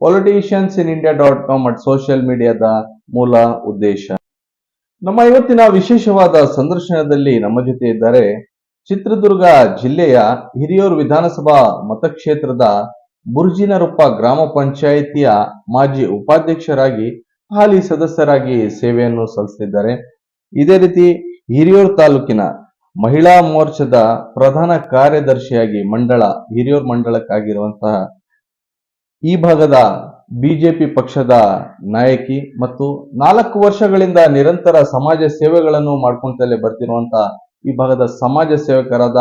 politicians in India dot com at social ಮೀಡಿಯಾದ ಮೂಲ ಉದ್ದೇಶ. ನಮ್ಮ ಇವತ್ತಿನ ವಿಶೇಷವಾದ ಸಂದರ್ಶನದಲ್ಲಿ ನಮ್ಮ ಜೊತೆ ಇದ್ದಾರೆ ಚಿತ್ರದುರ್ಗ ಜಿಲ್ಲೆಯ ಹಿರಿಯೂರು ವಿಧಾನಸಭಾ ಮತಕ್ಷೇತ್ರದ ಬುರ್ಜಿನರುಪ್ಪ ಗ್ರಾಮ ಪಂಚಾಯಿತಿಯ ಮಾಜಿ ಉಪಾಧ್ಯಕ್ಷರಾಗಿ, ಹಾಲಿ ಸದಸ್ಯರಾಗಿ ಸೇವೆಯನ್ನು ಸಲ್ಲಿಸಿದ್ದಾರೆ. ಇದೇ ರೀತಿ ಹಿರಿಯೂರು ತಾಲೂಕಿನ ಮಹಿಳಾ ಮೋರ್ಚಾದ ಪ್ರಧಾನ ಕಾರ್ಯದರ್ಶಿಯಾಗಿ ಮಂಡಳ, ಹಿರಿಯೂರು ಮಂಡಳಕ್ಕಾಗಿರುವಂತಹ ಈ ಭಾಗದ ಬಿಜೆಪಿ ಪಕ್ಷದ ನಾಯಕಿ ಮತ್ತು ನಾಲ್ಕು ವರ್ಷಗಳಿಂದ ನಿರಂತರ ಸಮಾಜ ಸೇವೆಗಳನ್ನು ಮಾಡ್ಕೊಂತಲೇ ಬರ್ತಿರುವಂತಹ ಈ ಭಾಗದ ಸಮಾಜ ಸೇವಕರಾದ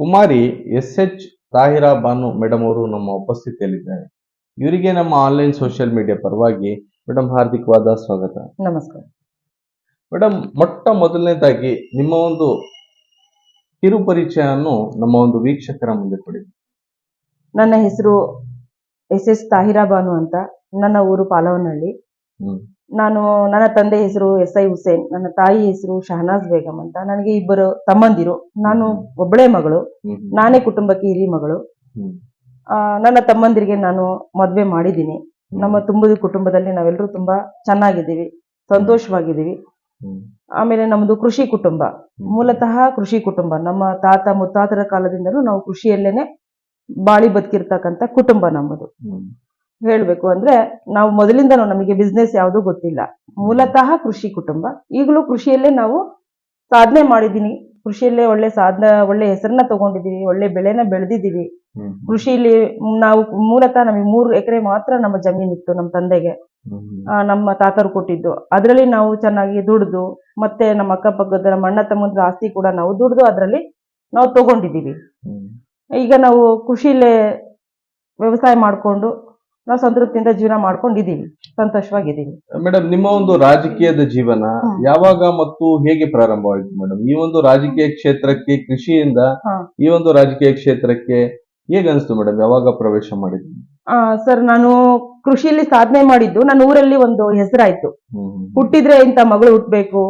Kumari S H Tahira Banu madam ಅವರು ನಮ್ಮ ಉಪಸ್ಥಿತಿಯಲ್ಲಿದ್ದಾರೆ. ಇವರಿಗೆ ನಮ್ಮ ಆನ್ಲೈನ್ ಸೋಷಿಯಲ್ ಮೀಡಿಯಾ ಪರವಾಗಿ ಮೇಡಮ್ ಹಾರ್ದಿಕವಾದ ಸ್ವಾಗತ. ನಮಸ್ಕಾರ. ಮೇಡಮ್ ಮೊಟ್ಟ ಮೊದಲನೇದಾಗಿ ನಿಮ್ಮ ಒಂದು ಕಿರು ಪರಿಚಯವನ್ನು ನಮ್ಮ ಒಂದು ವೀಕ್ಷಕರ ಮುಂದೆ ಕೊಡಿ. ನನ್ನ ಹೆಸರು ಎಸ್ ಎಸ್ ತಾಹಿರಾ ಬಾನು ಅಂತ ನನ್ನ ಊರು ಪಾಲವನಹಳ್ಳಿ. ನಾನು ನನ್ನ ತಂದೆ ಹೆಸರು ಎಸ್ ಐ ಹುಸೇನ್ ನನ್ನ ತಾಯಿ ಹೆಸರು ಶಹನಾಜ್ ಬೇಗಂ ಅಂತ ನನಗೆ ಇಬ್ಬರು ತಮ್ಮಂದಿರು. ನಾನು ಒಬ್ಬಳೇ ಮಗಳು ನಾನೇ ಕುಟುಂಬಕ್ಕೆ ಹಿರಿ ಮಗಳು. ನನ್ನ ತಮ್ಮಂದಿರಿಗೆ ನಾನು ಮದ್ವೆ ಮಾಡಿದ್ದೀನಿ. ನಮ್ಮ ತುಂಬದ ಕುಟುಂಬದಲ್ಲಿ ನಾವೆಲ್ಲರೂ ತುಂಬಾ ಚೆನ್ನಾಗಿದ್ದೀವಿ ಸಂತೋಷವಾಗಿದ್ದೀವಿ. ಆಮೇಲೆ ನಮ್ಮದು ಕೃಷಿ ಕುಟುಂಬ. ಮೂಲತಃ ಕೃಷಿ ಕುಟುಂಬ. ನಮ್ಮ ತಾತ ಮುತ್ತಾತರ ಕಾಲದಿಂದಲೂ ನಾವು ಕೃಷಿಯಲ್ಲೇನೆ ಬಾಳಿ ಬದುಕಿರ್ತಕ್ಕಂಥ ಕುಟುಂಬ ನಮ್ಮದು. ಹೇಳ್ಬೇಕು ಅಂದ್ರೆ ನಾವು ಮೊದಲಿಂದನೂ ನಮಗೆ ಬಿಸ್ನೆಸ್ ಯಾವುದು ಗೊತ್ತಿಲ್ಲ. ಮೂಲತಃ ಕೃಷಿ ಕುಟುಂಬ. ಈಗಲೂ ಕೃಷಿಯಲ್ಲೇ ನಾವು ಸಾಧನೆ ಮಾಡಿದೀನಿ. ಕೃಷಿಯಲ್ಲೇ ಒಳ್ಳೆ ಸಾಧನೆ ಒಳ್ಳೆ ಹೆಸರನ್ನ ತಗೊಂಡಿದೀವಿ ಒಳ್ಳೆ ಬೆಳೆನ ಬೆಳೆದಿದ್ದೀವಿ ಕೃಷಿಲಿ ನಾವು ಮೂಲತಃ ನಮಗೆ ಮೂರು ಎಕರೆ ಮಾತ್ರ ನಮ್ಮ ಜಮೀನಿತ್ತು ನಮ್ಮ ತಂದೆಗೆ. ನಮ್ಮ ತಾತರು ಕೊಟ್ಟಿದ್ದು. ಅದರಲ್ಲಿ ನಾವು ಚೆನ್ನಾಗಿ ದುಡ್ದು ಮತ್ತೆ ನಮ್ಮ ಅಕ್ಕಪಕ್ಕದ ನಮ್ಮ ಅಣ್ಣ ತಮ್ಮಂದ್ರ ಆಸ್ತಿ ಕೂಡ ನಾವು ದುಡ್ದು ಅದರಲ್ಲಿ ನಾವು ತಗೊಂಡಿದ್ದೀವಿ ಈಗ ನಾವು ಕೃಷಿಲೇ ವ್ಯವಸಾಯ ಮಾಡಿಕೊಂಡು ನಾವು ಸಂತೃಪ್ತಿಯಿಂದ ಜೀವನ ಮಾಡ್ಕೊಂಡಿದ್ದೀವಿ. ಸಂತೋಷವಾಗಿದ್ದೀವಿ. ಮೇಡಮ್ ನಿಮ್ಮ ಒಂದು ರಾಜಕೀಯದ ಜೀವನ ಯಾವಾಗ ಮತ್ತು ಹೇಗೆ ಪ್ರಾರಂಭವಾಯಿತು ಮೇಡಮ್? ಈ ಒಂದು ರಾಜಕೀಯ ಕ್ಷೇತ್ರಕ್ಕೆ ಕೃಷಿಯಿಂದ ಈ ಒಂದು ರಾಜಕೀಯ ಕ್ಷೇತ್ರಕ್ಕೆ ಹೇಗೆ ಅನಿಸ್ತು ಮೇಡಮ್? ಯಾವಾಗ ಪ್ರವೇಶ ಮಾಡಿದ್ವಿ ಆ ಸರ್ ನಾನು ಕೃಷಿಯಲ್ಲಿ ಸಾಧನೆ ಮಾಡಿದ್ದು ನನ್ನ ಊರಲ್ಲಿ ಒಂದು ಹೆಸರಾಯ್ತು. ಹುಟ್ಟಿದ್ರೆ ಇಂತ ಮಗಳು ಹುಟ್ಬೇಕು.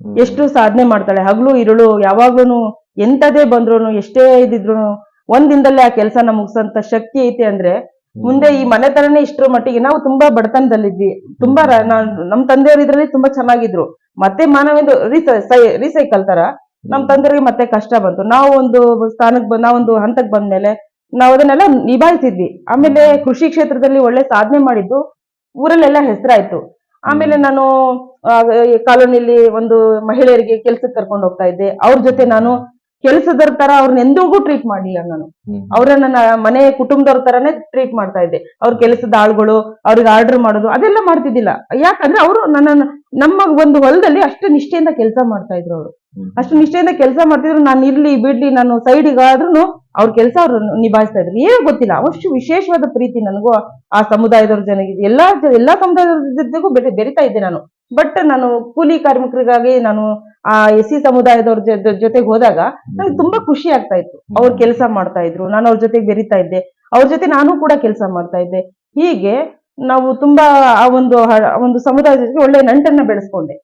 ಎಷ್ಟು ಸಾಧನೆ ಮಾಡ್ತಾಳೆ? ಹಗಲು ಇರುಳು ಯಾವಾಗ್ಲೂ ಎಂತದೇ ಬಂದ್ರು ಎಷ್ಟೇ ಇದಿದ್ರು ಒಂದಿಂದಲೇ ಆ ಕೆಲಸನ ಮುಗಿಸೋಂತ ಶಕ್ತಿ ಐತೆ ಅಂದ್ರೆ ಮುಂದೆ ಈ ಮನೆತನನೇ ಇಷ್ಟರ ಮಟ್ಟಿಗೆ ನಾವು ತುಂಬಾ ಬಡತನದಲ್ಲಿದ್ವಿ. ತುಂಬಾ ನಮ್ ತಂದೆಯವರು ಇದ್ರಲ್ಲಿ ತುಂಬಾ ಚೆನ್ನಾಗಿದ್ರು. ಮತ್ತೆ ಮಾನವೇಂದು ರೀಸೈಕಲ್ ತರ ನಮ್ ತಂದೆಯವ್ರಿಗೆ ಮತ್ತೆ ಕಷ್ಟ ಬಂತು. ನಾವು ಒಂದು ಸ್ಥಾನಕ್ ನಾವೊಂದು ಹಂತಕ್ ಬಂದ್ಮೇಲೆ ನಾವು ಅದನ್ನೆಲ್ಲ ನಿಭಾಯಿಸಿದ್ವಿ. ಆಮೇಲೆ ಕೃಷಿ ಕ್ಷೇತ್ರದಲ್ಲಿ ಒಳ್ಳೆ ಸಾಧನೆ ಮಾಡಿದ್ದು ಊರಲ್ಲೆಲ್ಲ ಹೆಸರಾಯ್ತು. ಆಮೇಲೆ ನಾನು ಕಾಲೋನಿಯಲ್ಲಿ ಒಂದು ಮಹಿಳೆಯರಿಗೆ ಕೆಲ್ಸಕ್ಕೆ ಕರ್ಕೊಂಡು ಹೋಗ್ತಾ ಇದ್ದೆ. ಅವ್ರ ಜೊತೆ ನಾನು ಕೆಲಸದವ್ರ ತರ ಅವ್ರನ್ನ ಎಂದಿಗೂ ಟ್ರೀಟ್ ಮಾಡಿಲ್ಲ ನಾನು. ಅವ್ರ ಅವ್ರನ್ನ ನನ್ನ ಮನೆ ಕುಟುಂಬದವ್ರ ತರಾನೇ ಟ್ರೀಟ್ ಮಾಡ್ತಾ ಇದ್ದೆ. ಅವ್ರ ಕೆಲಸದ ಆಳುಗಳು ಅವ್ರಿಗೆ ಆರ್ಡರ್ ಮಾಡೋದು ಅದೆಲ್ಲ ಮಾಡ್ತಿದ್ದಿಲ್ಲ. ಯಾಕಂದ್ರೆ ಅವರು ನನ್ನ ನಮ್ಮ ಒಂದು ಹೊಲದಲ್ಲಿ ಅಷ್ಟು ನಿಷ್ಠೆಯಿಂದ ಕೆಲಸ ಮಾಡ್ತಾ ಇದ್ರು ಅವರು. ಅಷ್ಟು ನಿಷ್ಠೆಯಿಂದ ಕೆಲಸ ಮಾಡ್ತಿದ್ರು ನಾನು ಇರ್ಲಿ ಬಿಡ್ಲಿ ನಾನು ಸೈಡಿಗಾದ್ರೂ ಅವ್ರ ಕೆಲಸ ಅವ್ರು ನಿಭಾಯಿಸ್ತಾ ಇದ್ರು. ಏನೋ ಗೊತ್ತಿಲ್ಲ. ಅಷ್ಟು ವಿಶೇಷವಾದ ಪ್ರೀತಿ ನನಗೂ ಆ ಸಮುದಾಯದವ್ರ ಜನಗೆ. ಎಲ್ಲಾ ಎಲ್ಲಾ ಸಮುದಾಯದವ್ರ ಜೊತೆಗೂ ಬೆರೆ ಬೆರಿತಾ ಇದ್ದೆ ನಾನು. ಬಟ್ ನಾನು ಕೂಲಿ ಕಾರ್ಮಿಕರಿಗಾಗಿ ನಾನು ಆ ಎಸ್ ಸಿ ಸಮುದಾಯದವ್ರ ಜೊತೆಗೆ ಹೋದಾಗ ನನಗೆ ತುಂಬಾ ಖುಷಿ ಆಗ್ತಾ ಇತ್ತು. ಅವ್ರು ಕೆಲಸ ಮಾಡ್ತಾ ಇದ್ರು ನಾನು ಅವ್ರ ಜೊತೆಗೆ ಬೆರಿತಾ ಇದ್ದೆ. ಅವ್ರ ಜೊತೆ ನಾನು ಕೂಡ ಕೆಲಸ ಮಾಡ್ತಾ ಇದ್ದೆ. ಹೀಗೆ ನಾವು ತುಂಬಾ ಆ ಒಂದು ಒಂದು ಸಮುದಾಯದ ಜೊತೆಗೆ ಒಳ್ಳೆ ನಂಟನ್ನ ಬೆಳೆಸ್ಕೊಂಡೆ.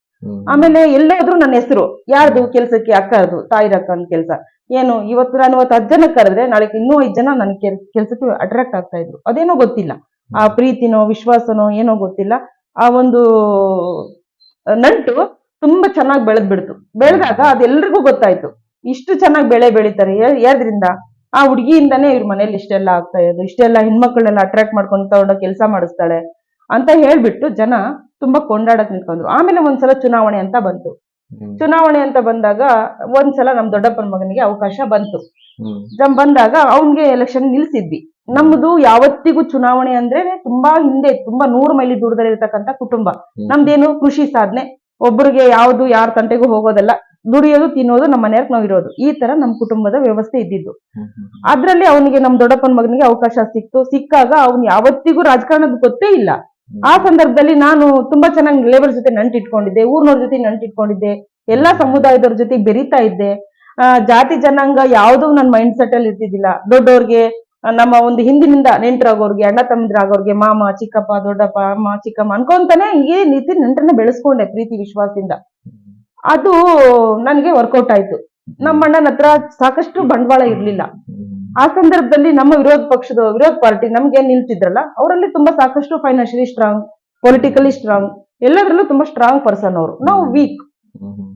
ಆಮೇಲೆ ಎಲ್ಲಾದ್ರೂ ನನ್ನ ಹೆಸರು ಯಾರ್ದು ಕೆಲ್ಸಕ್ಕೆ ಅಕ್ಕದು ತಾಯಿರಕ್ಕನ ಕೆಲಸ. ಏನು ಇವತ್ತು ನಾನು ಇವತ್ತು ಹತ್ತು ಜನ ಕರೆದ್ರೆ ನಾಳೆ ಇನ್ನೂ ಐದ್ ಜನ ನನ್ನ ಕೆಲ್ಸಕ್ಕೆ ಅಟ್ರಾಕ್ಟ್ ಆಗ್ತಾ ಇದ್ರು. ಅದೇನೋ ಗೊತ್ತಿಲ್ಲ. ಆ ಪ್ರೀತಿನೋ ವಿಶ್ವಾಸನೋ ಏನೋ ಗೊತ್ತಿಲ್ಲ. ಆ ಒಂದು ನಂಟು ತುಂಬಾ ಚೆನ್ನಾಗಿ ಬೆಳೆದ್ ಬಿಡ್ತು. ಬೆಳೆದಾಗ ಅದೆಲ್ಲರಿಗೂ ಗೊತ್ತಾಯ್ತು. ಇಷ್ಟು ಚೆನ್ನಾಗಿ ಬೆಳೆ ಬೆಳಿತಾರೆ. ಯಾರ್ದ್ರಿಂದ ಯಾವ್ದ್ರಿಂದ ಆ ಹುಡುಗಿಯಿಂದಾನೇ ಇವ್ರ ಮನೇಲಿ ಇಷ್ಟೆಲ್ಲ ಆಗ್ತಾ ಇರೋದು. ಇಷ್ಟೆಲ್ಲ ಹೆಣ್ಮಕ್ಳನ್ನೆಲ್ಲ ಅಟ್ರಾಕ್ಟ್ ಮಾಡ್ಕೊಂಡು ತಗೊಂಡು ಕೆಲಸ ಮಾಡಿಸ್ತಾಳೆ ಅಂತ ಹೇಳ್ಬಿಟ್ಟು ಜನ ತುಂಬಾ ಕೊಂಡಾಡಕ್ ನಿಂತ್ಕೊಂಡ್ರು. ಆಮೇಲೆ ಒಂದ್ಸಲ ಚುನಾವಣೆ ಅಂತ ಬಂತು. ಚುನಾವಣೆ ಅಂತ ಬಂದಾಗ ಒಂದ್ಸಲ ನಮ್ ದೊಡ್ಡಪ್ಪನ ಮಗನಿಗೆ ಅವಕಾಶ ಬಂತು. ಬಂದಾಗ ಅವನ್ಗೆ ಎಲೆಕ್ಷನ್ ನಿಲ್ಸಿದ್ವಿ. ನಮ್ದು ಯಾವತ್ತಿಗೂ ಚುನಾವಣೆ ಅಂದ್ರೆ ತುಂಬಾ ಹಿಂದೆ ತುಂಬಾ ನೂರು ಮೈಲಿ ದೂರದಲ್ಲಿ ಇರತಕ್ಕಂತ ಕುಟುಂಬ. ನಮ್ದೇನು ಕೃಷಿ ಸಾಧನೆ. ಒಬ್ಬರಿಗೆ ಯಾವುದು ಯಾರ ತಂಟೆಗೂ ಹೋಗೋದಲ್ಲ ದುಡಿಯೋದು ತಿನ್ನೋದು, ನಮ್ಮ ಮನೆಯವ್ರಿಗೆ ನಾವು ಇರೋದು. ಈ ತರ ನಮ್ಮ ಕುಟುಂಬದ ವ್ಯವಸ್ಥೆ ಇದ್ದಿದ್ದು. ಅದ್ರಲ್ಲಿ ಅವನಿಗೆ ನಮ್ ದೊಡ್ಡಪ್ಪನ ಮಗನಿಗೆ ಅವಕಾಶ ಸಿಕ್ತು. ಸಿಕ್ಕಾಗ ಅವ್ನು ಯಾವತ್ತಿಗೂ ರಾಜಕಾರಣದ ಗೊತ್ತೇ ಇಲ್ಲ. ಆ ಸಂದರ್ಭದಲ್ಲಿ ನಾನು ತುಂಬಾ ಚೆನ್ನಾಗಿ ಲೇಬರ್ ಜೊತೆ ನಂಟಿಟ್ಕೊಂಡಿದ್ದೆ ಊರ್ನವ್ರ ಜೊತೆ ನಂಟಿಟ್ಕೊಂಡಿದ್ದೆ, ಎಲ್ಲಾ ಸಮುದಾಯದವ್ರ ಜೊತೆ ಬೆರೀತಾ ಇದ್ದೆ. ಜಾತಿ ಜನಾಂಗ ಯಾವ್ದು ನನ್ನ ಮೈಂಡ್ ಸೆಟ್ ಅಲ್ಲಿ ಇರ್ತಿದ್ದಿಲ್ಲ. ದೊಡ್ಡವ್ರಿಗೆ ನಮ್ಮ ಒಂದು ಹಿಂದಿನಿಂದ ನೆಂಟರಾಗೋರ್ಗೆ ಅಣ್ಣ ತಮ್ಮದ್ರಾಗೋರ್ಗೆ ಮಾಮ ಚಿಕ್ಕಪ್ಪ ದೊಡ್ಡಪ್ಪ ಅಮ್ಮ ಚಿಕ್ಕಮ್ಮ ಅನ್ಕೊಂತಾನೆ ಈ ರೀತಿ ನೆಂಟರನ್ನ ಬೆಳೆಸ್ಕೊಂಡೆ ಪ್ರೀತಿ ವಿಶ್ವಾಸದಿಂದ. ಅದು ನನಗೆ ವರ್ಕೌಟ್ ಆಯ್ತು. ನಮ್ಮ ಅಣ್ಣನ ಹತ್ರ ಸಾಕಷ್ಟು ಬಂಡವಾಳ ಇರ್ಲಿಲ್ಲ. ಆ ಸಂದರ್ಭದಲ್ಲಿ ನಮ್ಮ ವಿರೋಧ ಪಕ್ಷದ ವಿರೋಧ ಪಾರ್ಟಿ ನಮ್ಗೆ ಏನ್ ನಿಲ್ತಿದ್ರಲ್ಲ ಅವರಲ್ಲಿ ತುಂಬಾ ಸಾಕಷ್ಟು ಫೈನಾನ್ಷಿಯಲಿ ಸ್ಟ್ರಾಂಗ್ ಪೊಲಿಟಿಕಲಿ ಸ್ಟ್ರಾಂಗ್ ಎಲ್ಲದರಲ್ಲೂ ತುಂಬಾ ಸ್ಟ್ರಾಂಗ್ ಪರ್ಸನ್ ಅವರು. ನಾವು weak.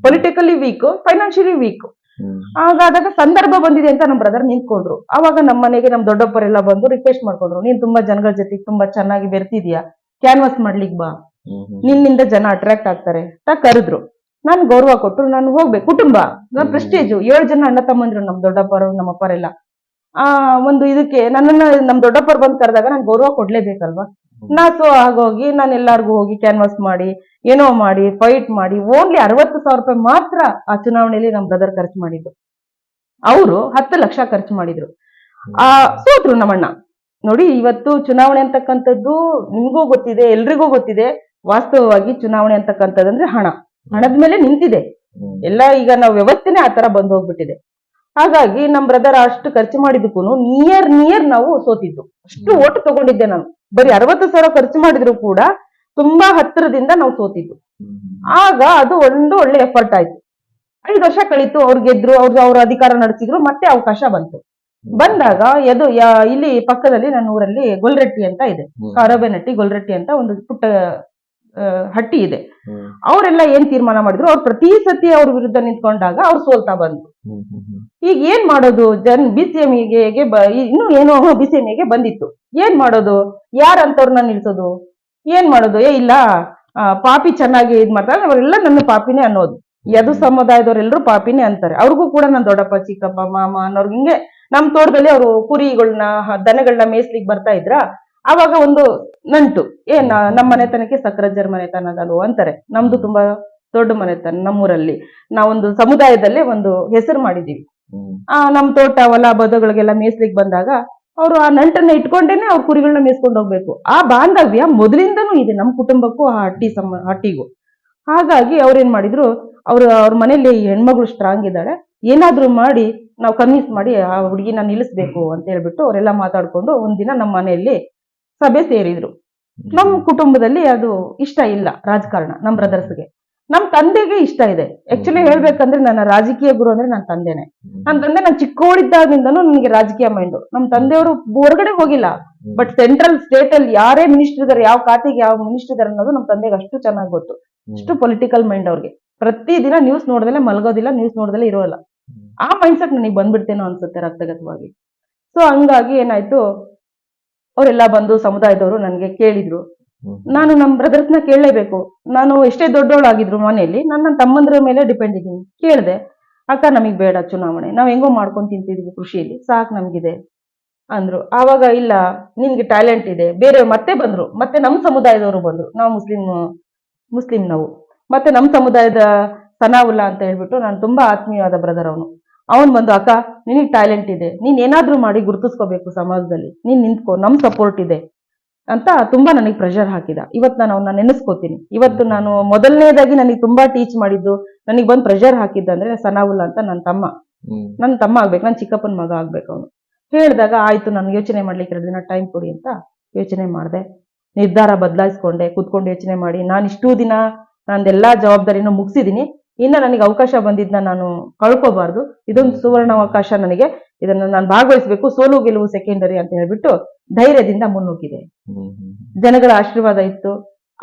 Politically weak financially weak. ಹಾಗಾದಾಗ ಸಂದರ್ಭ ಬಂದಿದೆ ಅಂತ ನಮ್ಮ ಬ್ರದರ್ ನಿಂತ್ಕೊಂಡ್ರು. ಅವಾಗ ನಮ್ಮ ಮನೆಗೆ ನಮ್ ದೊಡ್ಡಪ್ಪರೆಲ್ಲ ಬಂದು ರಿಕ್ವೆಸ್ಟ್ ಮಾಡ್ಕೊಂಡ್ರು ನೀನ್ ತುಂಬಾ ಜನಗಳ ಜೊತೆ ತುಂಬಾ ಚೆನ್ನಾಗಿ ಬೆರ್ತಿದ್ಯಾ? ಕ್ಯಾನ್ವಾಸ್ ಮಾಡ್ಲಿಕ್ ಬಾ. ನಿನ್ನಿಂದ ಜನ ಅಟ್ರಾಕ್ಟ್ ಆಗ್ತಾರೆ ಅಂತ ಕರೆದ್ರು. ನಾನು ಗೌರವ ಕೊಟ್ಟರು ನಾನು ಹೋಗ್ಬೇಕು. ಕುಟುಂಬ. ಪ್ರೆಸ್ಟೇಜು ಏಳು ಜನ ಅಣ್ಣ ತಮ್ಮಂದ್ರು ನಮ್ ದೊಡ್ಡಪ್ಪರು ನಮ್ಮ ಅಪ್ಪರೆಲ್ಲ ಆ ಒಂದು ಇದಕ್ಕೆ ನನ್ನನ್ನ ನಮ್ ದೊಡ್ಡಪ್ಪರು ಬಂದ್ ಕರೆದಾಗ ನಾನು ಗೌರವ ಕೊಡ್ಲೇಬೇಕಲ್ವಾ? ನಾ ಸೊ ಆಗೋಗಿ ನಾನು ಎಲ್ಲಾರ್ಗು ಹೋಗಿ ಕ್ಯಾನ್ವಾಸ್ ಮಾಡಿ ಏನೋ ಮಾಡಿ ಫೈಟ್ ಮಾಡಿ ಓನ್ಲಿ ಅರವತ್ತು ಸಾವಿರ ರೂಪಾಯಿ ಮಾತ್ರ ಆ ಚುನಾವಣೆಯಲ್ಲಿ ನಮ್ ಬ್ರದರ್ ಖರ್ಚು ಮಾಡಿದ್ರು. ಅವರು ಹತ್ತು ಲಕ್ಷ ಖರ್ಚು ಮಾಡಿದ್ರು. ಆ ಸೋತ್ರು ನಮ್ಮಣ್ಣ ನೋಡಿ ಇವತ್ತು ಚುನಾವಣೆ ಅಂತಕ್ಕಂಥದ್ದು ನಿಮ್ಗೂ ಗೊತ್ತಿದೆ ಎಲ್ರಿಗೂ ಗೊತ್ತಿದೆ. ವಾಸ್ತವವಾಗಿ ಚುನಾವಣೆ ಅಂತಕ್ಕಂಥದ್ದಂದ್ರೆ ಹಣ. ಹಣದ ಮೇಲೆ ನಿಂತಿದೆ. ಎಲ್ಲ ಈಗ ನಾವು ವ್ಯವಸ್ಥೆನೆ ಆ ತರ ಬಂದು ಹೋಗ್ಬಿಟ್ಟಿದೆ. ಹಾಗಾಗಿ ನಮ್ ಬ್ರದರ್ ಅಷ್ಟು ಖರ್ಚು ಮಾಡಿದಕ್ಕೂ ನಿಯರ್ ನಿಯರ್ ನಾವು ಸೋತಿದ್ದು. ಅಷ್ಟು ಓಟ್ ತಗೊಂಡಿದ್ದೆ ನಾನು. ಬರೀ ಅರವತ್ತು ಸಾವಿರ ಖರ್ಚು ಮಾಡಿದ್ರು ಕೂಡ ತುಂಬಾ ಹತ್ತಿರದಿಂದ ನಾವು ಸೋತಿದ್ದು. ಆಗ ಅದು ಒಂದು ಒಳ್ಳೆ ಎಫರ್ಟ್ ಆಯ್ತು. ಐದು ವರ್ಷ ಕಳೀತು ಅವ್ರು ಗೆದ್ರು ಅವ್ರು ಅವ್ರ ಅಧಿಕಾರ ನಡೆಸಿದ್ರು ಮತ್ತೆ ಅವಕಾಶ ಬಂತು. ಬಂದಾಗ ಎದು ಯಾ- ಇಲ್ಲಿ ಪಕ್ಕದಲ್ಲಿ ನನ್ನ ಊರಲ್ಲಿ ಗೊಲ್ರಟ್ಟಿ ಅಂತ ಇದೆ. ಕಾರೋಬೆನಟ್ಟಿ ಗೊಲ್ರಟ್ಟಿ ಅಂತ ಒಂದು ಪುಟ್ಟ ಹಟ್ಟಿ ಇದೆ. ಅವರೆಲ್ಲ ಏನ್ ತೀರ್ಮಾನ ಮಾಡಿದ್ರು? ಅವ್ರು ಪ್ರತಿ ಸತಿ ಅವ್ರ ವಿರುದ್ಧ ನಿಂತ್ಕೊಂಡಾಗ ಅವ್ರು ಸೋಲ್ತಾ ಬಂದ್ರು. ಈಗ ಏನ್ ಮಾಡೋದು? ಜನ್ ಬಿ ಸಿ ಎಂ ಇನ್ನು ಏನೋ ಬಿ ಸಿ ಎಂ ಬಂದಿತ್ತು. ಏನ್ ಮಾಡೋದು? ಯಾರಂತವ್ರನ್ನ ನಿಲ್ಸೋದು? ಏನ್ ಮಾಡೋದು? ಏ ಇಲ್ಲ ಪಾಪಿ ಚೆನ್ನಾಗಿ ಇದ್ ಮಾಡ್ತಾರೆ. ಅವರೆಲ್ಲ ನನ್ನ ಪಾಪಿನೇ ಅನ್ನೋದು. ಯದು ಸಮುದಾಯದವರೆಲ್ಲರೂ ಪಾಪಿನೇ ಅಂತಾರೆ. ಅವ್ರಿಗೂ ಕೂಡ ನನ್ನ ದೊಡ್ಡಪ್ಪ ಚಿಕ್ಕಪ್ಪ ಮಾಮ ಅನ್ನೋರ್ಗೆ ಹಿಂಗೆ ನಮ್ ತೋಟದಲ್ಲಿ ಅವರು ಕುರಿಗಳನ್ನ ದನಗಳನ್ನ ಮೇಯ್ಸ್ಲಿಕ್ಕೆ ಬರ್ತಾ ಇದ್ರ? ಅವಾಗ ಒಂದು ನಂಟು ಏ ನಮ್ಮ ಮನೆತನಕ್ಕೆ ಸಕ್ರಜ್ಜರ್ ಮನೆತನದಲ್ವ ಅಂತಾರೆ. ನಮ್ದು ತುಂಬಾ ದೊಡ್ಡ ಮನೆತನ ನಮ್ಮೂರಲ್ಲಿ. ನಾವೊಂದು ಸಮುದಾಯದಲ್ಲೇ ಒಂದು ಹೆಸರು ಮಾಡಿದೀವಿ. ಆ ನಮ್ ತೋಟ ಹೊಲ ಬದುಗಳಿಗೆಲ್ಲ ಮೇಯ್ಸ್ಲಿಕ್ ಬಂದಾಗ ಅವರು ಆ ನಂಟನ್ನ ಇಟ್ಕೊಂಡೇನೆ ಅವ್ರ ಕುರಿಗಳನ್ನ ಮೇಯ್ಸ್ಕೊಂಡು ಹೋಗ್ಬೇಕು. ಆ ಬಾಂಧವ್ಯ ಮೊದಲಿಂದನೂ ಇದೆ ನಮ್ಮ ಕುಟುಂಬಕ್ಕೂ ಆ ಹಟ್ಟಿ ಸಮ ಹಟ್ಟಿಗೂ. ಹಾಗಾಗಿ ಅವ್ರೇನ್ ಮಾಡಿದ್ರು ಅವ್ರ ಅವ್ರ ಮನೇಲಿ ಹೆಣ್ಮಗಳು ಸ್ಟ್ರಾಂಗ್ ಇದ್ದಾಳೆ. ಏನಾದ್ರೂ ಮಾಡಿ ನಾವು ಕನ್ವಿನ್ಸ್ ಮಾಡಿ ಆ ಹುಡುಗಿನ ನಿಲ್ಲಿಸ್ಬೇಕು ಅಂತ ಹೇಳ್ಬಿಟ್ಟು ಅವರೆಲ್ಲ ಮಾತಾಡ್ಕೊಂಡು ಒಂದಿನ ನಮ್ಮ ಮನೆಯಲ್ಲಿ ಸಭೆ ಸೇರಿದ್ರು. ನಮ್ಮ ಕುಟುಂಬದಲ್ಲಿ ಅದು ಇಷ್ಟ ಇಲ್ಲ ರಾಜಕಾರಣ ನಮ್ಮ ಬ್ರದರ್ಸ್ಗೆ. ನಮ್ ತಂದೆಗೆ ಇಷ್ಟ ಇದೆ. ಆಕ್ಚುಲಿ ಹೇಳ್ಬೇಕಂದ್ರೆ ನನ್ನ ರಾಜಕೀಯ ಗುರು ಅಂದ್ರೆ ನನ್ನ ತಂದೆನೆ. ನನ್ನ ತಂದೆ ನಾನು ಚಿಕ್ಕವಳಿದ್ದಾಗಿಂದನೂ ನನಗೆ ರಾಜಕೀಯ ಮೈಂಡ್ ನಮ್ಮ ತಂದೆಯವರು ಹೊರಗಡೆ ಹೋಗಿಲ್ಲ. ಬಟ್ ಸೆಂಟ್ರಲ್ ಸ್ಟೇಟ್ ಅಲ್ಲಿ ಯಾರೇ ಮಿನಿಸ್ಟರ್ ಇದಾರೆ ಯಾವ ಖಾತೆಗೆ ಯಾವ ಮಿನಿಸ್ಟರ್ ಇದಾರೆ ಅನ್ನೋದು ನಮ್ಮ ತಂದೆಗೆ ಅಷ್ಟು ಚೆನ್ನಾಗಿ ಗೊತ್ತು. ಅಷ್ಟು ಪೊಲಿಟಿಕಲ್ ಮೈಂಡ್ ಅವ್ರಿಗೆ. ಪ್ರತಿ ದಿನ ನ್ಯೂಸ್ ನೋಡ್ದಲೆ ಮಲಗೋದಿಲ್ಲ ನ್ಯೂಸ್ ನೋಡ್ದಲೆ ಇರೋಲ್ಲ. ಆ ಮೈಂಡ್ ಸೆಟ್ ನನಗೆ ಬಂದ್ಬಿಡ್ತೇನೋ ಅನ್ಸುತ್ತೆ ರಕ್ತಗತವಾಗಿ. ಸೊ ಹಂಗಾಗಿ ಏನಾಯ್ತು ಅವರೆಲ್ಲ ಬಂದು ಸಮುದಾಯದವರು ನನಗೆ ಕೇಳಿದ್ರು. ನಾನು ನಮ್ಮ ಬ್ರದರ್ಸ್ನ ಕೇಳಲೇಬೇಕು. ನಾನು ಎಷ್ಟೇ ದೊಡ್ಡವಳಾಗಿದ್ರು ಮನೆಯಲ್ಲಿ ನಾನು ನನ್ನ ತಮ್ಮಂದ್ರ ಮೇಲೆ ಡಿಪೆಂಡ್ ಇದ್ದೀನಿ. ಕೇಳಿದೆ ಅಕ್ಕ ನಮಗೆ ಬೇಡ ಚುನಾವಣೆ. ನಾವು ಹೆಂಗೋ ಮಾಡ್ಕೊಂಡು ತಿಂತಿದ್ವಿ ಕೃಷಿಯಲ್ಲಿ. ಸಾಕು ನಮಗಿದೆ. ಅಂದ್ರು. ಆವಾಗ ಇಲ್ಲ ನಿನ್ಗೆ ಟ್ಯಾಲೆಂಟ್ ಇದೆ. ಬೇರೆ ಮತ್ತೆ ಬಂದ್ರು. ಮತ್ತೆ ನಮ್ಮ ಸಮುದಾಯದವರು ಬಂದ್ರು. ನಾವು ಮುಸ್ಲಿಂ ಮುಸ್ಲಿಂ ನಾವು. ಮತ್ತೆ ನಮ್ಮ ಸಮುದಾಯದ ಸನಾವುಲ್ಲಾ ಅಂತ ಹೇಳ್ಬಿಟ್ಟು ನಾನು ತುಂಬಾ ಆತ್ಮೀಯವಾದ ಬ್ರದರ್ ಅವನು. ಅವನ್ ಬಂದು ಅಕ್ಕ ನಿನಗೆ ಟ್ಯಾಲೆಂಟ್ ಇದೆ. ನೀನ್ ಏನಾದ್ರೂ ಮಾಡಿ ಗುರುತಿಸ್ಕೋಬೇಕು ಸಮಾಜದಲ್ಲಿ. ನೀನ್ ನಿಂತ್ಕೋ ನಮ್ ಸಪೋರ್ಟ್ ಇದೆ. ಅಂತ ತುಂಬಾ ನನಗೆ ಪ್ರೆಷರ್ ಹಾಕಿದ. ಇವತ್ತು ನಾನು ಅವನ್ನ ನೆನೆಸ್ಕೋತೀನಿ. ಇವತ್ತು ನಾನು ಮೊದಲನೇದಾಗಿ ನನಗೆ ತುಂಬಾ ಟೀಚ್ ಮಾಡಿದ್ದು ನನಗೆ ಬಂದು ಪ್ರೆಷರ್ ಹಾಕಿದ್ದಂದ್ರೆ ಸನಾವುಲ್ಲ ಅಂತ ನನ್ನ ತಮ್ಮ. ನನ್ನ ತಮ್ಮ ಆಗ್ಬೇಕು ನನ್ನ ಚಿಕ್ಕಪ್ಪನ ಮಗ ಆಗ್ಬೇಕು ಅವನು. ಹೇಳಿದಾಗ ಆಯ್ತು ನಾನು ಯೋಚನೆ ಮಾಡ್ಲಿಕ್ಕೆ ಎರಡು ದಿನ ಟೈಮ್ ಕೊಡಿ ಅಂತ ಯೋಚನೆ ಮಾಡಿದೆ. ನಿರ್ಧಾರ ಬದಲಾಯಿಸ್ಕೊಂಡೆ ಕುತ್ಕೊಂಡು ಯೋಚನೆ ಮಾಡಿ. ನಾನು ಇಷ್ಟೂ ದಿನ ನಂದೆಲ್ಲಾ ಜವಾಬ್ದಾರಿನೂ ಮುಗಿಸಿದೀನಿ. ಇನ್ನ ನನಗೆ ಅವಕಾಶ ಬಂದಿದ್ದನ್ನ ನಾನು ಕಳ್ಕೋಬಾರ್ದು. ಇದೊಂದು ಸುವರ್ಣ ಅವಕಾಶ ನನಗೆ. ಇದನ್ನ ನಾನು ಭಾಗವಹಿಸಬೇಕು. ಸೋಲು ಗೆಲುವು ಸೆಕೆಂಡರಿ ಅಂತ ಹೇಳ್ಬಿಟ್ಟು ಧೈರ್ಯದಿಂದ ಮುನ್ನುಗ್ಗಿದೆ. ಜನಗಳ ಆಶೀರ್ವಾದ ಇತ್ತು.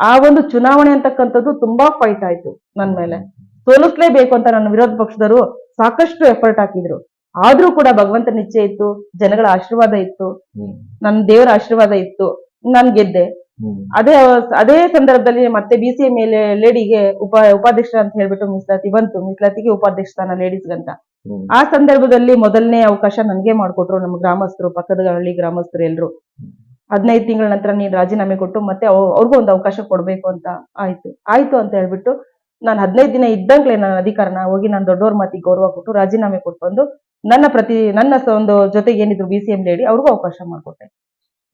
ಆ ಒಂದು ಚುನಾವಣೆ ಅಂತಕ್ಕಂಥದ್ದು ತುಂಬಾ ಫೈಟ್ ಆಯ್ತು ನನ್ನ ಮೇಲೆ. ಸೋಲಿಸ್ಲೇಬೇಕು ಅಂತ ನನ್ನ ವಿರೋಧ ಪಕ್ಷದವರು ಸಾಕಷ್ಟು ಎಫರ್ಟ್ ಹಾಕಿದ್ರು. ಆದ್ರೂ ಕೂಡ ಭಗವಂತನ ಇಚ್ಛೆ ಇತ್ತು. ಜನಗಳ ಆಶೀರ್ವಾದ ಇತ್ತು. ನನ್ನ ದೇವರ ಆಶೀರ್ವಾದ ಇತ್ತು. ನಾನ್ ಗೆದ್ದೆ. ಅದೇ ಅದೇ ಸಂದರ್ಭದಲ್ಲಿ ಮತ್ತೆ ಬಿ ಸಿ ಎಂ ಮೇಲೆ ಲೇಡಿಗೆ ಉಪ ಉಪಾಧ್ಯಕ್ಷ ಅಂತ ಹೇಳ್ಬಿಟ್ಟು ಮೀಸಲಾತಿ ಬಂತು. ಮೀಸಲಾತಿಗೆ ಉಪಾಧ್ಯಕ್ಷ ಸ್ಥಾನ ಹ್ಮ್. ಆ ಸಂದರ್ಭದಲ್ಲಿ ಮೊದಲನೇ ಅವಕಾಶ ನನ್ಗೆ ಮಾಡ್ಕೊಟ್ರು ನಮ್ಮ ಗ್ರಾಮಸ್ಥರು ಪಕ್ಕದ ಹಳ್ಳಿ ಗ್ರಾಮಸ್ಥರು ಎಲ್ರು. ಹದಿನೈದು ತಿಂಗಳ ನಂತರ ನೀನ್ ರಾಜೀನಾಮೆ ಕೊಟ್ಟು ಮತ್ತೆ ಅವ್- ಅವ್ರಿಗೂ ಒಂದು ಅವಕಾಶ ಕೊಡ್ಬೇಕು ಅಂತ ಆಯ್ತು. ಆಯ್ತು ಅಂತ ಹೇಳ್ಬಿಟ್ಟು ನಾನು ಹದಿನೈದು ದಿನ ಇದ್ದಂಗ್ಲೆ ನನ್ನ ಅಧಿಕಾರನ ಹೋಗಿ ನಾನು ದೊಡ್ಡವ್ರ ಮಾತಿಗೆ ಗೌರವ ಕೊಟ್ಟು ರಾಜೀನಾಮೆ ಕೊಟ್ಟು ಬಂದು ನನ್ನ ಪ್ರತಿ ನನ್ನ ಒಂದು ಜೊತೆಗೆ ಏನಿದ್ರು ಬಿ ಸಿ ಎಂ ಲೇಡಿ ಅವ್ರಿಗೂ ಅವಕಾಶ ಮಾಡಿಕೊಟ್ಟೆ.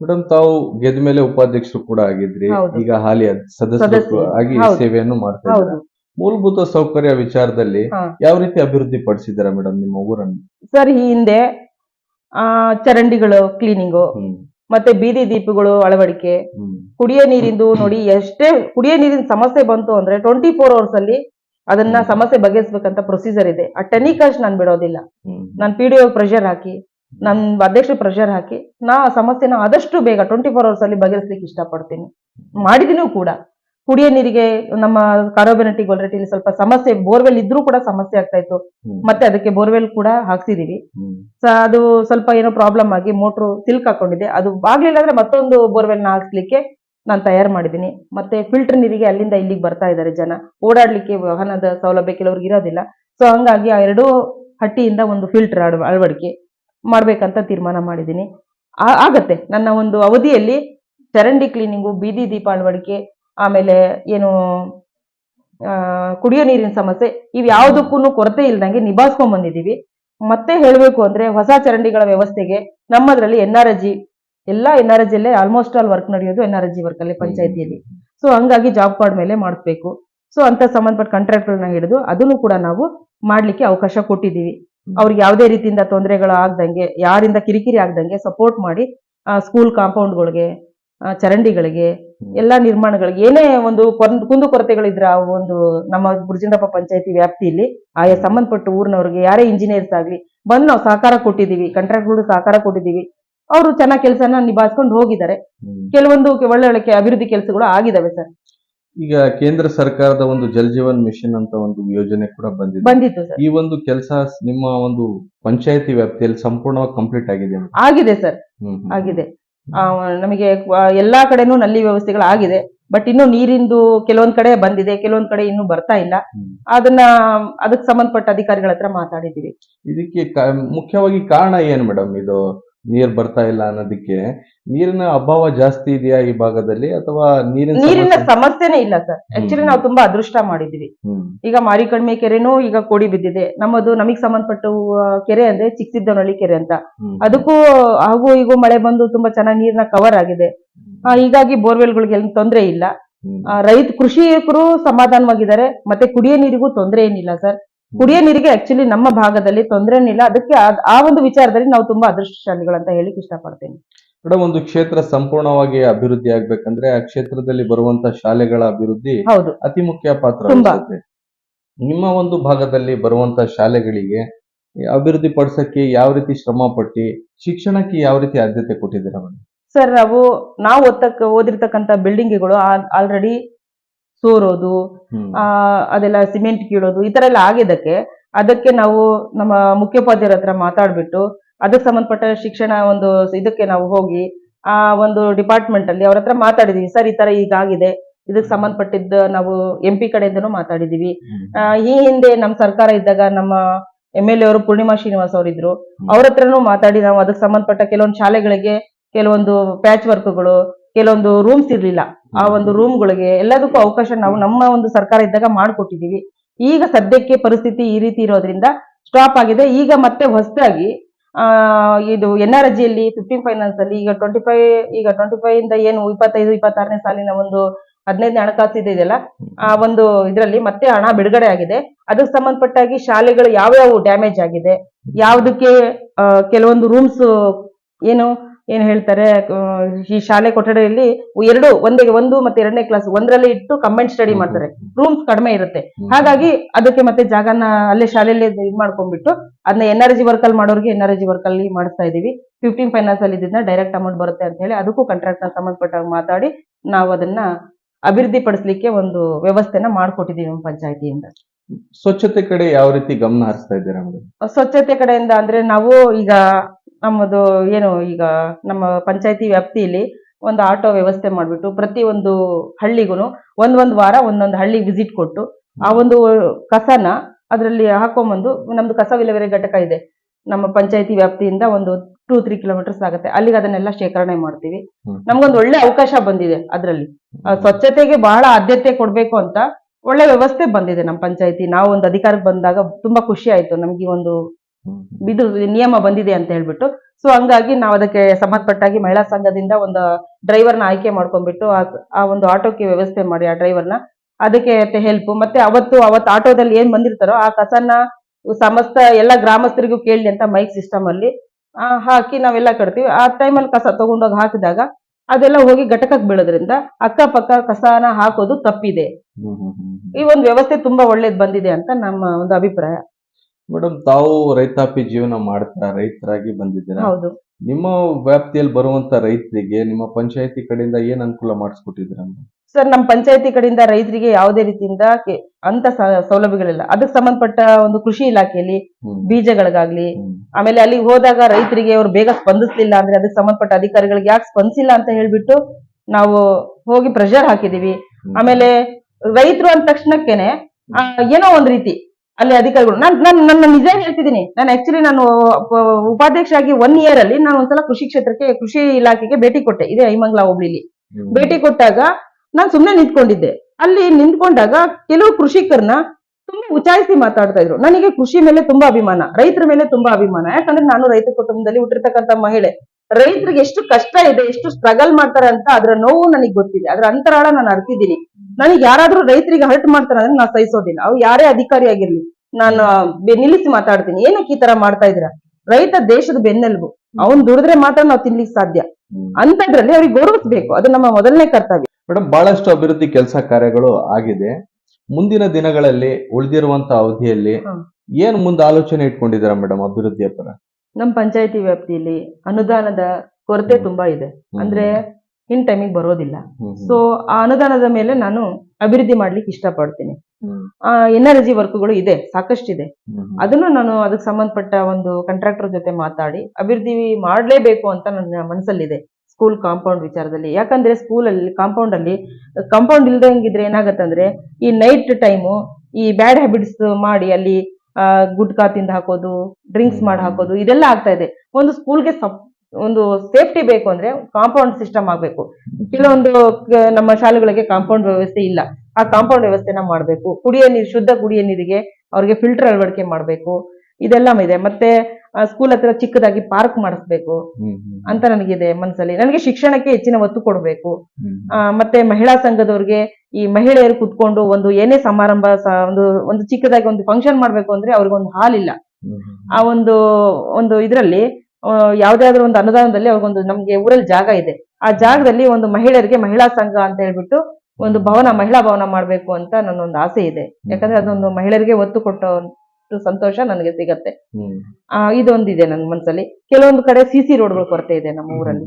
ಮೇಡಮ್ ತಾವು ಗೆದ್ದ ಮೇಲೆ ಉಪಾಧ್ಯಕ್ಷರು ಕೂಡ ಆಗಿದ್ರಿ ಹೌದು. ಈಗ ಹಾಲಿ ಅದ್- ಸದಸ್ಯರು ಸದಸ್ಯರು. ಆಗಿ ಹೌದು. ಸೇವೆಯನ್ನು ಮಾಡ್ತಾ ಹೌದು ಇದ್ದಾರೆ ಮೂಲಭೂತ ಸೌಕರ್ಯ ವಿಚಾರದಲ್ಲಿ ಹಾ. ಯಾವ ರೀತಿ ಅಭಿವೃದ್ಧಿ ಪಡಿಸಿದ್ದಾರೆ ಮೇಡಮ್ ನಿಮ್ಮ ಊರನ್ನು ಸರ್ ಈ ಹಿಂದೆ ಆ ಚರಂಡಿಗಳು ಕ್ಲೀನಿಂಗು ಹ್ಮ್ ಮತ್ತೆ ಬೀದಿ ದೀಪಗಳು ಅಳವಡಿಕೆ ಹ್ಮ್ ಕುಡಿಯೋ ನೀರಿಂದು ನೋಡಿ ಎಷ್ಟೇ ಕುಡಿಯೋ ನೀರಿನ ಸಮಸ್ಯೆ ಬಂತು ಅಂದ್ರೆ ಟ್ವೆಂಟಿ ಫೋರ್ ಅವರ್ಸ್ ಅಲ್ಲಿ ಅದನ್ನ. ಸಮಸ್ಯೆ ಬಗೆಹರಿಸಬೇಕಂತ ಪ್ರೊಸೀಜರ್ ಇದೆ ಆ ಟೆನಿಕಾಸ್ಟ್ ನಾನು ಬಿಡೋದಿಲ್ಲ ಹ್ಮ್ ನಾನು ಪಿ ಡಿ ಪ್ರೆಷರ್ ಹಾಕಿ ನನ್ನ ಅಧ್ಯಕ್ಷರು ಪ್ರೆಷರ್ ಹಾಕಿ ನಾ ಆ ಸಮಸ್ಯೆನ ಆದಷ್ಟು ಬೇಗ ಟ್ವೆಂಟಿ ಫೋರ್ ಅವರ್ಸ್ ಅಲ್ಲಿ ಬಗೆಹರಿಸ್ಲಿಕ್ಕೆ ಇಷ್ಟಪಡ್ತೀನಿ. ಮಾಡಿದಿನೂ ಕೂಡ. ಕುಡಿಯೋ ನೀರಿಗೆ ನಮ್ಮ ಕಾರೋಬೆನಟಿ ಗೊಲ್ರಟ್ಟಿಲಿ ಸ್ವಲ್ಪ ಸಮಸ್ಯೆ ಬೋರ್ವೆಲ್ ಇದ್ರೂ ಕೂಡ ಸಮಸ್ಯೆ ಆಗ್ತಾ ಇತ್ತು. ಮತ್ತೆ ಅದಕ್ಕೆ ಬೋರ್ವೆಲ್ ಕೂಡ ಹಾಕ್ಸಿದೀವಿ. ಸೊ ಅದು ಸ್ವಲ್ಪ ಏನೋ ಪ್ರಾಬ್ಲಮ್ ಆಗಿ ಮೋಟ್ರು ಸಿಲ್ಕ್ ಹಾಕೊಂಡಿದೆ. ಅದು ಆಗ್ಲಿಲ್ಲ ಅಂದ್ರೆ ಮತ್ತೊಂದು ಬೋರ್ವೆಲ್ನ ಹಾಕ್ಸ್ಲಿಕ್ಕೆ ನಾನು ತಯಾರು ಮಾಡಿದ್ದೀನಿ ಮತ್ತೆ ಫಿಲ್ಟರ್ ನೀರಿಗೆ ಅಲ್ಲಿಂದ ಇಲ್ಲಿಗೆ ಬರ್ತಾ ಇದ್ದಾರೆ ಜನ. ಓಡಾಡ್ಲಿಕ್ಕೆ ವಾಹನದ ಸೌಲಭ್ಯ ಕೆಲವ್ರಿಗೆ ಇರೋದಿಲ್ಲ. ಸೊ ಹಂಗಾಗಿ ಆ ಎರಡೂ ಹಟ್ಟಿಯಿಂದ ಒಂದು ಫಿಲ್ಟರ್ ಅಳವಡಿಕೆ. ಮಾಡ್ಬೇಕಂತ ತೀರ್ಮಾನ ಮಾಡಿದ್ದೀನಿ. ಆಗತ್ತೆ. ನನ್ನ ಒಂದು ಅವಧಿಯಲ್ಲಿ ಚರಂಡಿ ಕ್ಲೀನಿಂಗು, ಬೀದಿ ದೀಪ ಅಳವಡಿಕೆ, ಆಮೇಲೆ ಏನು ಕುಡಿಯೋ ನೀರಿನ ಸಮಸ್ಯೆ, ಇವು ಯಾವುದಕ್ಕೂ ಕೊರತೆ ಇಲ್ದಂಗೆ ನಿಭಾಯಿಸ್ಕೊಂಡ್ ಬಂದಿದೀವಿ ಮತ್ತೆ ಹೇಳಬೇಕು ಅಂದ್ರೆ ಹೊಸ ಚರಂಡಿಗಳ ವ್ಯವಸ್ಥೆಗೆ ನಮ್ಮದ್ರಲ್ಲಿ ಎನ್ ಆರ್ ಜಿ, ಎಲ್ಲ N R G almost all work ನಡೆಯೋದು ಎನ್ ಆರ್ ಜಿ ವರ್ಕ್ ಪಂಚಾಯತಿಯಲ್ಲಿ. ಸೊ ಹಂಗಾಗಿ ಜಾಬ್ ಕಾರ್ಡ್ ಮೇಲೆ ಮಾಡಿಸ್ಬೇಕು ಸೊ ಅಂತ ಸಂಬಂಧಪಟ್ಟ ಕಾಂಟ್ರಾಕ್ಟ್ಗಳನ್ನ ಹಿಡಿದು ಅದನ್ನು ಕೂಡ ನಾವು ಮಾಡ್ಲಿಕ್ಕೆ ಅವಕಾಶ ಕೊಟ್ಟಿದ್ದೀವಿ. ಅವ್ರಿಗೆ ಯಾವುದೇ ರೀತಿಯಿಂದ ತೊಂದರೆಗಳು ಆಗ್ದಂಗೆ ಯಾರಿಂದ ಕಿರಿಕಿರಿ ಆಗ್ದಂಗೆ ಸಪೋರ್ಟ್ ಮಾಡಿ ಸ್ಕೂಲ್ ಕಾಂಪೌಂಡ್ಗಳಿಗೆ ಚರಂಡಿಗಳಿಗೆ ಎಲ್ಲಾ ನಿರ್ಮಾಣಗಳಿಗೆ ಏನೇ ಒಂದು ಕುಂದು ಕೊರತೆಗಳಿದ್ರೆ ಆ ಒಂದು ನಮ್ಮ ಬುರ್ಜಿಂಡಪ್ಪ ಪಂಚಾಯತಿ ವ್ಯಾಪ್ತಿಯಲ್ಲಿ ಆಯಾ ಸಂಬಂಧಪಟ್ಟ ಊರಿನವ್ರಿಗೆ ಯಾರೇ ಇಂಜಿನಿಯರ್ಸ್ ಆಗ್ಲಿ ಬಂದು ನಾವು ಸಹಕಾರ ಕೊಟ್ಟಿದ್ದೀವಿ ಕಾಂಟ್ರಾಕ್ಟ್ಗಳು ಸಹಕಾರ ಕೊಟ್ಟಿದ್ದೀವಿ ಅವರು ಚೆನ್ನಾಗಿ ಕೆಲಸನ ನಿಭಾಯಿಸ್ಕೊಂಡು ಹೋಗಿದ್ದಾರೆ. ಕೆಲವೊಂದು ಒಳ್ಳೆ ಒಳ್ಳೆ ಅಭಿವೃದ್ಧಿ ಕೆಲಸಗಳು ಆಗಿದಾವೆ ಸರ್. ಈಗ ಕೇಂದ್ರ ಸರ್ಕಾರದ ಒಂದು ಜಲ್ ಜೀವನ್ ಮಿಷನ್ ಅಂತ ಒಂದು ಯೋಜನೆ ಕೂಡ ಬಂದಿದೆ. ಬಂದಿತ್ತು ಸರ್. ಈ ಒಂದು ಕೆಲಸ ನಿಮ್ಮ ಒಂದು ಪಂಚಾಯತಿ ವ್ಯಾಪ್ತಿಯಲ್ಲಿ ಸಂಪೂರ್ಣವಾಗಿ ಕಂಪ್ಲೀಟ್ ಆಗಿದೆ ಆಗಿದೆ ಸರ್. ಆಗಿದೆ. ನಮಗೆ ಎಲ್ಲಾ ಕಡೆನೂ ನಲ್ಲಿ ವ್ಯವಸ್ಥೆಗಳು ಆಗಿದೆ. ಬಟ್ ಇನ್ನು ನೀರಿಂದು ಕೆಲವೊಂದ್ ಕಡೆ ಬಂದಿದೆ ಕೆಲವೊಂದ್ ಕಡೆ ಇನ್ನು ಬರ್ತಾ ಇಲ್ಲ. ಅದನ್ನ ಅದಕ್ಕೆ ಸಂಬಂಧಪಟ್ಟ ಅಧಿಕಾರಿಗಳ ಹತ್ರ ಮಾತಾಡಿದೀವಿ ಇದಕ್ಕೆ ಮುಖ್ಯವಾಗಿ ಕಾರಣ ಏನು ಮೇಡಮ್ ಇದು? ನೀರ್ ಬರ್ತಾ ಇಲ್ಲ ಅನ್ನೋದಕ್ಕೆ ನೀರಿನ ಅಭಾವ ಜಾಸ್ತಿ ಇದೆಯಾ ಈ ಭಾಗದಲ್ಲಿ ಅಥವಾ ನೀರಿನ ನೀರಿನ ಸಮಸ್ಯೆ- ಸಮಸ್ಯೆನೇ ಇಲ್ಲ ಸರ್. ಆಕ್ಚುಲಿ ನಾವು ತುಂಬಾ ಅದೃಷ್ಟ ಮಾಡಿದೀವಿ. ಹ್ಮ್. ಈಗ ಮಾರಿಕಣ್ಮೆ ಕೆರೆನೂ ಈಗ ಕೋಡಿ ಬಿದ್ದಿದೆ. ನಮ್ಮದು ನಮಗ್ ಸಂಬಂಧಪಟ್ಟ ಕೆರೆ ಅಂದ್ರೆ ಚಿಕ್ಕಸಿದ್ದನಹಳ್ಳಿ ಕೆರೆ ಅಂತ. ಹ್ಮ್. ಅದಕ್ಕೂ ಹಾಗೂ ಈಗ ಮಳೆ ಬಂದು ತುಂಬಾ ಚೆನ್ನಾಗಿ ನೀರ್ನ ಕವರ್ ಆಗಿದೆ. ಆ, ಹೀಗಾಗಿ ಬೋರ್ವೆಲ್ಗಳಿಗೆ ಏನು ತೊಂದರೆ ಇಲ್ಲ. ಹ್ಮ್. ಆ, ರೈತ ಕೃಷಿಕರು ಸಮಾಧಾನವಾಗಿದ್ದಾರೆ. ಮತ್ತೆ ಕುಡಿಯೋ ನೀರಿಗೂ ತೊಂದರೆ ಏನಿಲ್ಲ ಸರ್. ಕುಡಿಯೋ ನೀರಿಗೆ ಆಕ್ಚುಲಿ ನಮ್ಮ ಭಾಗದಲ್ಲಿ ತೊಂದರೆ ಇಲ್ಲ ಅದಕ್ಕೆ ಆ- ಒಂದು ವಿಚಾರದಲ್ಲಿ ನಾವು ತುಂಬಾ ಅದೃಷ್ಟಶಾಲಿಗಳಂತ ಹೇಳಿಕ್ ಇಷ್ಟಪಡ್ತೇನೆ. ಮೇಡಮ್ ಒಂದು ಕ್ಷೇತ್ರ ಸಂಪೂರ್ಣವಾಗಿ ಅಭಿವೃದ್ಧಿ ಆಗ್ಬೇಕಂದ್ರೆ ಆ ಕ್ಷೇತ್ರದಲ್ಲಿ ಬರುವಂತ ಶಾಲೆಗಳ ಅಭಿವೃದ್ಧಿ ಹೌದು. ಅತಿ ಮುಖ್ಯ ಪಾತ್ರ. ವಹಿಸುತ್ತೆ. ನಿಮ್ಮ ಒಂದು ಭಾಗದಲ್ಲಿ ಬರುವಂತ ಶಾಲೆಗಳಿಗೆ ಅಭಿವೃದ್ಧಿ ಪಡಿಸಕ್ಕೆ ಯಾವ ರೀತಿ ಶ್ರಮ ಪಟ್ಟಿ ಶಿಕ್ಷಣಕ್ಕೆ ಯಾವ ರೀತಿ ಆದ್ಯತೆ ಕೊಟ್ಟಿದ್ದೀರಾ ಮೇಡಮ್ ಸರ್ ನಾವು ನಾವು ಓದ್ತಕ್ಕ ಓದಿರ್ತಕ್ಕಂಥ ಬಿಲ್ಡಿಂಗ್ಗಳು ಆಲ್ರೆಡಿ ಸೋರೋದು ಆ, ಅದೆಲ್ಲ ಸಿಮೆಂಟ್ ಕೀಳೋದು ಈ ತರ ಎಲ್ಲ ಆಗಿದ್ದಕ್ಕೆ ಅದಕ್ಕೆ ನಾವು ನಮ್ಮ ಮುಖ್ಯೋಪಾಧ್ಯಾಯರ ಹತ್ರ ಮಾತಾಡ್ಬಿಟ್ಟು ಅದಕ್ಕೆ ಸಂಬಂಧಪಟ್ಟ ಶಿಕ್ಷಣ ಒಂದು ಇದಕ್ಕೆ ನಾವು ಹೋಗಿ ಆ ಒಂದು ಡಿಪಾರ್ಟ್ಮೆಂಟ್ ಅಲ್ಲಿ ಅವ್ರ ಹತ್ರ ಮಾತಾಡಿದೀವಿ. ಸರ್ ಈ ತರ ಈಗಾಗಿದೆ ಇದಕ್ಕೆ ಸಂಬಂಧಪಟ್ಟಿದ್ದ ನಾವು ಎಂ ಪಿ ಕಡೆಯಿಂದನೂ ಮಾತಾಡಿದೀವಿ. ಆ, ಈ ಹಿಂದೆ ನಮ್ಮ ಸರ್ಕಾರ ಇದ್ದಾಗ ನಮ್ಮ ಎಂ ಎಲ್ ಎ ಅವರು ಪೂರ್ಣಿಮಾ ಶ್ರೀನಿವಾಸ್ ಅವರಿದ್ರು ಅವ್ರ ಹತ್ರನೂ ಮಾತಾಡಿ ನಾವು ಅದಕ್ಕೆ ಸಂಬಂಧಪಟ್ಟ ಕೆಲವೊಂದು ಶಾಲೆಗಳಿಗೆ ಕೆಲವೊಂದು ಪ್ಯಾಚ್ ವರ್ಕ್ಗಳು ಕೆಲವೊಂದು ರೂಮ್ಸ್ ಇರ್ಲಿಲ್ಲ. ಆ ಒಂದು ರೂಮ್ಗಳಿಗೆ ಎಲ್ಲದಕ್ಕೂ ಅವಕಾಶ ನಾವು ನಮ್ಮ ಒಂದು ಸರ್ಕಾರ ಇದ್ದಾಗ ಮಾಡಿಕೊಟ್ಟಿದ್ದೀವಿ ಈಗ ಸದ್ಯಕ್ಕೆ ಪರಿಸ್ಥಿತಿ ಈ ರೀತಿ ಇರೋದ್ರಿಂದ ಸ್ಟಾಪ್ ಆಗಿದೆ. ಈಗ ಮತ್ತೆ ಹೊಸದಾಗಿ ಆ ಇದು ಎನ್ ಆರ್ ಜಿಯಲ್ಲಿ ಫಿಫ್ಟೀನ್ ಫೈನಾನ್ಸ್ ಅಲ್ಲಿ ಈಗ ಟ್ವೆಂಟಿ ಫೈವ್ ಈಗ ಟ್ವೆಂಟಿ ಫೈವ್ ಇಂದ ಏನು ಇಪ್ಪತ್ತೈದು ಇಪ್ಪತ್ತಾರನೇ ಸಾಲಿನ ಒಂದು ಹದಿನೈದನೇ ಹಣಕಾಸು ಇದೆಯಲ್ಲ ಆ ಒಂದು ಇದರಲ್ಲಿ ಮತ್ತೆ ಹಣ ಬಿಡುಗಡೆ ಆಗಿದೆ. ಅದಕ್ಕೆ ಸಂಬಂಧಪಟ್ಟಾಗಿ ಶಾಲೆಗಳು ಯಾವ್ಯಾವ ಡ್ಯಾಮೇಜ್ ಆಗಿದೆ ಯಾವುದಕ್ಕೆ ಕೆಲವೊಂದು ರೂಮ್ಸ್ ಏನು ಏನ್ ಹೇಳ್ತಾರೆ ಈ ಶಾಲೆ ಕೊಠಡಿಯಲ್ಲಿ ಎರಡು ಒಂದೇ ಒಂದು ಮತ್ತೆ ಎರಡನೇ ಕ್ಲಾಸ್ ಒಂದರಲ್ಲಿ ಇಟ್ಟು ಕಂಬೈನ್ ಸ್ಟಡಿ ಮಾಡ್ತಾರೆ. ರೂಮ್ಸ್ ಕಡಿಮೆ ಇರುತ್ತೆ. ಹಾಗಾಗಿ ಅದಕ್ಕೆ ಮತ್ತೆ ಜಾಗನ ಅಲ್ಲೇ ಶಾಲೆಯಲ್ಲಿ ಇದು ಮಾಡ್ಕೊಂಡ್ಬಿಟ್ಟು ಅದನ್ನ ಎನ್ ಆರ್ ಜಿ ವರ್ಕ್ ಅಲ್ಲಿ ಮಾಡೋರಿಗೆ ಎನ್ ಆರ್ ಜಿ ವರ್ಕ್ ಅಲ್ಲಿ ಮಾಡಿಸ್ತಾ ಇದೀವಿ. ಫಿಫ್ಟೀನ್ ಫೈನಾನ್ಸ್ ಅಲ್ಲಿ ಇದನ್ನ ಡೈರೆಕ್ಟ್ ಅಮೌಂಟ್ ಬರುತ್ತೆ ಅಂತ ಹೇಳಿ ಅದಕ್ಕೂ ಕಾಂಟ್ರಾಕ್ಟ್ ಸಂಬಂಧಪಟ್ಟಾಗ ಮಾತಾಡಿ ನಾವು ಅದನ್ನ ಅಭಿವೃದ್ಧಿ ಪಡಿಸ್ಲಿಕ್ಕೆ ಒಂದು ವ್ಯವಸ್ಥೆನ ಮಾಡ್ಕೊಟ್ಟಿದೀವಿ ನಮ್ಮ ಪಂಚಾಯತಿಯಿಂದ. ಸ್ವಚ್ಛತೆ ಕಡೆ ಯಾವ ರೀತಿ ಗಮನ ಹರಿಸ್ತಾ ಇದ್ದೀರಾ ಸ್ವಚ್ಛತೆ ಕಡೆಯಿಂದ ಅಂದ್ರೆ ನಾವು ಈಗ ನಮ್ಮದು ಏನು ಈಗ ನಮ್ಮ ಪಂಚಾಯತಿ ವ್ಯಾಪ್ತಿಯಲ್ಲಿ ಒಂದು ಆಟೋ ವ್ಯವಸ್ಥೆ ಮಾಡ್ಬಿಟ್ಟು ಪ್ರತಿ ಒಂದು ಹಳ್ಳಿಗೂ ಒಂದೊಂದು ವಾರ ಒಂದೊಂದು ಹಳ್ಳಿ ವಿಸಿಟ್ ಕೊಟ್ಟು ಆ ಒಂದು ಕಸನ ಅದರಲ್ಲಿ ಹಾಕೊಂಬಂದು ನಮ್ದು ಕಸ ವಿಲೇವಾರಿ ಘಟಕ ಇದೆ. ನಮ್ಮ ಪಂಚಾಯತಿ ವ್ಯಾಪ್ತಿಯಿಂದ ಒಂದು ಟೂ ತ್ರೀ ಕಿಲೋಮೀಟರ್ಸ್ ಆಗುತ್ತೆ. ಅಲ್ಲಿಗೆ ಅದನ್ನೆಲ್ಲ ಶೇಖರಣೆ ಮಾಡ್ತೀವಿ. ನಮ್ಗೊಂದು ಒಳ್ಳೆ ಅವಕಾಶ ಬಂದಿದೆ ಅದರಲ್ಲಿ. ಸ್ವಚ್ಛತೆಗೆ ಬಹಳ ಆದ್ಯತೆ ಕೊಡ್ಬೇಕು ಅಂತ ಒಳ್ಳೆ ವ್ಯವಸ್ಥೆ ಬಂದಿದೆ ನಮ್ಮ ಪಂಚಾಯತಿ. ನಾವು ಒಂದು ಅಧಿಕಾರಕ್ಕೆ ಬಂದಾಗ ತುಂಬಾ ಖುಷಿ ಆಯ್ತು. ನಮ್ಗೆ ಒಂದು. ಇದು ನಿಯಮ ಬಂದಿದೆ ಅಂತ ಹೇಳ್ಬಿಟ್ಟು. ಸೊ ಹಂಗಾಗಿ ನಾವು ಅದಕ್ಕೆ ಸಂಬಂಧಪಟ್ಟಾಗಿ ಮಹಿಳಾ ಸಂಘದಿಂದ ಒಂದು ಡ್ರೈವರ್ನ ಆಯ್ಕೆ ಮಾಡ್ಕೊಂಡ್ಬಿಟ್ಟು ಆ- ಒಂದು ಆಟೋಕ್ಕೆ ವ್ಯವಸ್ಥೆ ಮಾಡಿ ಆ ಡ್ರೈವರ್ನ ಅದಕ್ಕೆ ಹೆಲ್ಪ್ ಮತ್ತೆ ಅವತ್ತು ಅವತ್ತು ಆಟೋದಲ್ಲಿ ಏನ್ ಬಂದಿರ್ತಾರೋ ಆ ಕಸನ್ನ ಸಮಸ್ತ ಎಲ್ಲ ಗ್ರಾಮಸ್ಥರಿಗೂ ಕೇಳಲಿ ಅಂತ ಮೈಕ್ ಸಿಸ್ಟಮ್ ಅಲ್ಲಿ ಹಾಕಿ ನಾವೆಲ್ಲ ಕಟ್ತೀವಿ. ಆ ಟೈಮಲ್ಲಿ ಕಸ ತಗೊಂಡೋಗಿ ಹಾಕಿದಾಗ ಅದೆಲ್ಲ ಹೋಗಿ ಘಟಕಕ್ಕೆ ಬೀಳೋದ್ರಿಂದ ಅಕ್ಕಪಕ್ಕ ಕಸನ ಹಾಕೋದು ತಪ್ಪಿದೆ. ಈ ಒಂದು ವ್ಯವಸ್ಥೆ ತುಂಬಾ ಒಳ್ಳೇದ್ ಬಂದಿದೆ ಅಂತ ನಮ್ಮ ಒಂದು ಅಭಿಪ್ರಾಯ. ಮೇಡಮ್ ತಾವು ರೈತಾಪಿ ಜೀವನ ಮಾಡ್ತಾ ರೈತರಾಗಿ ಬಂದಿದ್ದೀರಾ? ಹೌದು. ನಿಮ್ಮ ವ್ಯಾಪ್ತಿಯಲ್ಲಿ ಬರುವಂತ ರೈತರಿಗೆ ನಿಮ್ಮ ಪಂಚಾಯತಿ ಕಡೆಯಿಂದ ಏನ್ ಅನುಕೂಲ ಮಾಡಿಸ್ಕೊಟ್ಟಿದ್ದೀರಾ ಸರ್ ನಮ್ಮ ಪಂಚಾಯತಿ ಕಡೆಯಿಂದ ರೈತರಿಗೆ ಯಾವುದೇ ರೀತಿಯಿಂದ ಕೆ- ಅಂತ ಸ- ಸೌಲಭ್ಯಗಳಿಲ್ಲ. ಅದಕ್ಕೆ ಸಂಬಂಧಪಟ್ಟ ಒಂದು ಕೃಷಿ ಇಲಾಖೆಯಲ್ಲಿ ಹ್ಮ್. ಬೀಜಗಳಿಗಾಗ್ಲಿ ಹ್ಮ್. ಆಮೇಲೆ ಅಲ್ಲಿಗೆ ಹೋದಾಗ ರೈತರಿಗೆ ಅವ್ರು ಬೇಗ ಸ್ಪಂದಿಸ್ಲಿಲ್ಲ ಅಂದ್ರೆ ಅದಕ್ಕೆ ಸಂಬಂಧಪಟ್ಟ ಅಧಿಕಾರಿಗಳಿಗೆ ಯಾಕೆ ಸ್ಪಂದಿಸಿಲ್ಲ ಅಂತ ಹೇಳ್ಬಿಟ್ಟು ನಾವು ಹೋಗಿ ಪ್ರೆಷರ್ ಹಾಕಿದೀವಿ ಆಮೇಲೆ ರೈತರು ಅಂದ ತಕ್ಷಣಕ್ಕೇನೆ ಆ, ಏನೋ ಒಂದ್ ರೀತಿ ಅಲ್ಲಿ ಅಧಿಕಾರಿಗಳು ನಾನ್ ನಾನು ನನ್ನ ನಿಜ ಹೇಳ್ತಿದ್ದೀನಿ. ನಾನು ಆಕ್ಚುಲಿ ನಾನು ಉಪಾಧ್ಯಕ್ಷ ಉಪಾಧ್ಯಕ್ಷರಾಗಿ ಒನ್ ಇಯರ್ ಅಲ್ಲಿ ನಾನು ಒಂದ್ಸಲ ಕೃಷಿ ಕ್ಷೇತ್ರಕ್ಕೆ ಕೃಷಿ ಇಲಾಖೆಗೆ ಭೇಟಿ ಕೊಟ್ಟೆ. ಇದೇ ಐಮಂಗ್ಲ ಹೋಬಳಿಲಿ. ಭೇಟಿ ಕೊಟ್ಟಾಗ ನಾನು ಸುಮ್ಮನೆ ನಿಂತ್ಕೊಂಡಿದ್ದೆ. ಅಲ್ಲಿ ನಿಂತ್ಕೊಂಡಾಗ ಕೆಲವು ಕೃಷಿಕರನ್ನ ತುಂಬಾ ಉಚ್ಚಾಯಿಸಿ ಮಾತಾಡ್ತಾ ಇದ್ರು. ನನಗೆ ಕೃಷಿ ಮೇಲೆ ತುಂಬಾ ಅಭಿಮಾನ. ರೈತರ ಮೇಲೆ ತುಂಬಾ ಅಭಿಮಾನ. ಯಾಕಂದ್ರೆ ನಾನು ರೈತ ಕುಟುಂಬದಲ್ಲಿ ಹುಟ್ಟಿರ್ತಕ್ಕಂಥ ಮಹಿಳೆ. ರೈತರಿಗೆ ಎಷ್ಟು ಕಷ್ಟ ಇದೆ ಎಷ್ಟು ಸ್ಟ್ರಗಲ್ ಮಾಡ್ತಾರೆ ಅಂತ ಅದ್ರ ನೋವು ನನಗೆ ಗೊತ್ತಿದೆ. ಅದ್ರ ಅಂತರಾಳ ನಾನು ಅರ್ತಿದ್ದೀನಿ. ನನಗೆ ಯಾರಾದ್ರೂ ರೈತರಿಗೆ ಹರ್ಟ್ ಮಾಡ್ತಾರೆ ಅಂದ್ರೆ ನಾನು ಸಹಿಸೋದಿಲ್ಲ. ಅವ್ರು ಯಾರೇ ಅಧಿಕಾರಿ ಆಗಿರ್ಲಿ ನಾನು ನಿಲ್ಲಿಸಿ ಮಾತಾಡ್ತೀನಿ. ಏನಕ್ಕೆ ಈ ತರ ಮಾಡ್ತಾ ಇದ್ದೀರಾ? ರೈತ ದೇಶದ ಬೆನ್ನೆಲುಬು. ಅವ್ನ್ ದುಡಿದ್ರೆ ಮಾತ್ರ ನಾವು ತಿನ್ಲಿಕ್ಕೆ ಸಾಧ್ಯ. ಅಂತದ್ರಲ್ಲಿ ಅವ್ರಿಗೆ ಗೌರವಿಸ್ಬೇಕು. ಅದು ನಮ್ಮ ಮೊದಲನೇ ಕರ್ತವ್ಯ. ಮೇಡಮ್ ಬಹಳಷ್ಟು ಅಭಿವೃದ್ಧಿ ಕೆಲಸ ಕಾರ್ಯಗಳು ಆಗಿದೆ. ಮುಂದಿನ ದಿನಗಳಲ್ಲಿ ಉಳಿದಿರುವಂತ ಅವಧಿಯಲ್ಲಿ. ಏನ್ ಮುಂದೆ ಆಲೋಚನೆ ಇಟ್ಕೊಂಡಿದ್ದೀರಾ ಮೇಡಮ್ ಅಭಿವೃದ್ಧಿಯ ಪರ? ನಮ್ಮ ಪಂಚಾಯತಿ ವ್ಯಾಪ್ತಿಯಲ್ಲಿ ಅನುದಾನದ ಕೊರತೆ ತುಂಬಾ ಇದೆ. ಅಂದ್ರೆ ಇನ್ ಟೈಮಿಗೆ ಬರೋದಿಲ್ಲ. ಸೊ ಆ ಅನುದಾನದ ಮೇಲೆ ನಾನು ಅಭಿವೃದ್ಧಿ ಮಾಡ್ಲಿಕ್ಕೆ ಇಷ್ಟಪಡ್ತೀನಿ. ಎನ್ ಆ ಎನರ್ಜಿ ವರ್ಕ್ಗಳು ಇದೆ ಸಾಕಷ್ಟಿದೆ. ಅದನ್ನು ನಾನು ಅದಕ್ಕೆ ಸಂಬಂಧಪಟ್ಟ ಒಂದು ಕಾಂಟ್ರಾಕ್ಟರ್ ಜೊತೆ ಮಾತಾಡಿ ಅಭಿವೃದ್ಧಿ ಮಾಡಲೇಬೇಕು ಅಂತ ನನ್ನ ಮನಸ್ಸಲ್ಲಿದೆ ಸ್ಕೂಲ್ ಕಾಂಪೌಂಡ್ ವಿಚಾರದಲ್ಲಿ. ಯಾಕಂದ್ರೆ ಸ್ಕೂಲ್ ಅಲ್ಲಿ ಕಾಂಪೌಂಡ್ ಅಲ್ಲಿ ಕಾಂಪೌಂಡ್ ಇಲ್ದಂಗಿದ್ರೆ ಏನಾಗತ್ತಂದ್ರೆ ಈ ನೈಟ್ ಟೈಮು ಈ ಬ್ಯಾಡ್ ಹ್ಯಾಬಿಟ್ಸ್ ಮಾಡಿ ಅಲ್ಲಿ ಗುಟ್ಕಾ ತಿಂದು ಹಾಕೋದು ಡ್ರಿಂಕ್ಸ್ ಮಾಡಿ ಹಾಕೋದು ಇದೆಲ್ಲ ಆಗ್ತಾ ಇದೆ. ಒಂದು ಸ್ಕೂಲ್ಗೆ ಒಂದು ಸೇಫ್ಟಿ ಬೇಕು ಅಂದ್ರೆ ಕಾಂಪೌಂಡ್ ಸಿಸ್ಟಮ್ ಆಗ್ಬೇಕು. ಕೆಲವೊಂದು ನಮ್ಮ ಶಾಲೆಗಳಿಗೆ ಕಾಂಪೌಂಡ್ ವ್ಯವಸ್ಥೆ ಇಲ್ಲ. ಆ ಕಾಂಪೌಂಡ್ ವ್ಯವಸ್ಥೆನ ಮಾಡಬೇಕು. ಕುಡಿಯೋ ನೀರು ಶುದ್ಧ ಕುಡಿಯೋ ನೀರಿಗೆ ಅವ್ರಿಗೆ ಫಿಲ್ಟರ್ ಅಳವಡಿಕೆ ಮಾಡಬೇಕು. ಇದೆಲ್ಲ ಇದೆ. ಮತ್ತೆ ಸ್ಕೂಲ್ ಹತ್ರ ಚಿಕ್ಕದಾಗಿ ಪಾರ್ಕ್ ಮಾಡಿಸ್ಬೇಕು. ಅಂತ ನನಗಿದೆ ಮನಸ್ಸಲ್ಲಿ ನನಗೆ ಶಿಕ್ಷಣಕ್ಕೆ ಹೆಚ್ಚಿನ ಒತ್ತು ಕೊಡಬೇಕು. ಮತ್ತೆ ಮಹಿಳಾ ಸಂಘದವ್ರಿಗೆ ಈ ಮಹಿಳೆಯರು ಕುತ್ಕೊಂಡು ಒಂದು ಏನೇ ಸಮಾರಂಭ ಒಂದು ಒಂದು ಚಿಕ್ಕದಾಗಿ ಒಂದು ಫಂಕ್ಷನ್ ಮಾಡ್ಬೇಕು ಅಂದ್ರೆ ಅವ್ರಿಗೊಂದು ಹಾಲ್ ಇಲ್ಲ. ಆ ಒಂದು ಒಂದು ಇದರಲ್ಲಿ ಯಾವ್ದಾದ್ರು ಒಂದು ಅನುದಾನದಲ್ಲಿ ಅವ್ರಿಗೊಂದು ನಮ್ಗೆ ಊರಲ್ಲಿ ಜಾಗ ಇದೆ. ಆ ಜಾಗದಲ್ಲಿ ಒಂದು ಮಹಿಳೆಯರಿಗೆ ಮಹಿಳಾ ಸಂಘ ಅಂತ ಹೇಳ್ಬಿಟ್ಟು ಒಂದು ಭವನ ಮಹಿಳಾ ಭವನ ಮಾಡ್ಬೇಕು ಅಂತ ನನ್ನೊಂದು ಆಸೆ ಇದೆ. ಯಾಕಂದ್ರೆ ಅದೊಂದು ಮಹಿಳೆಯರಿಗೆ ಒತ್ತು ಕೊಟ್ಟ ಸಂತೋಷ ನನಗೆ ಸಿಗತ್ತೆ. ಇದೊಂದಿದೆ ನನ್ ಮನಸ್ಸಲ್ಲಿ ಕೆಲವೊಂದು ಕಡೆ ಸಿ ಸಿ ರೋಡ್ಗಳು ಕೊರತೆ ಇದೆ ನಮ್ಮ ಊರಲ್ಲಿ.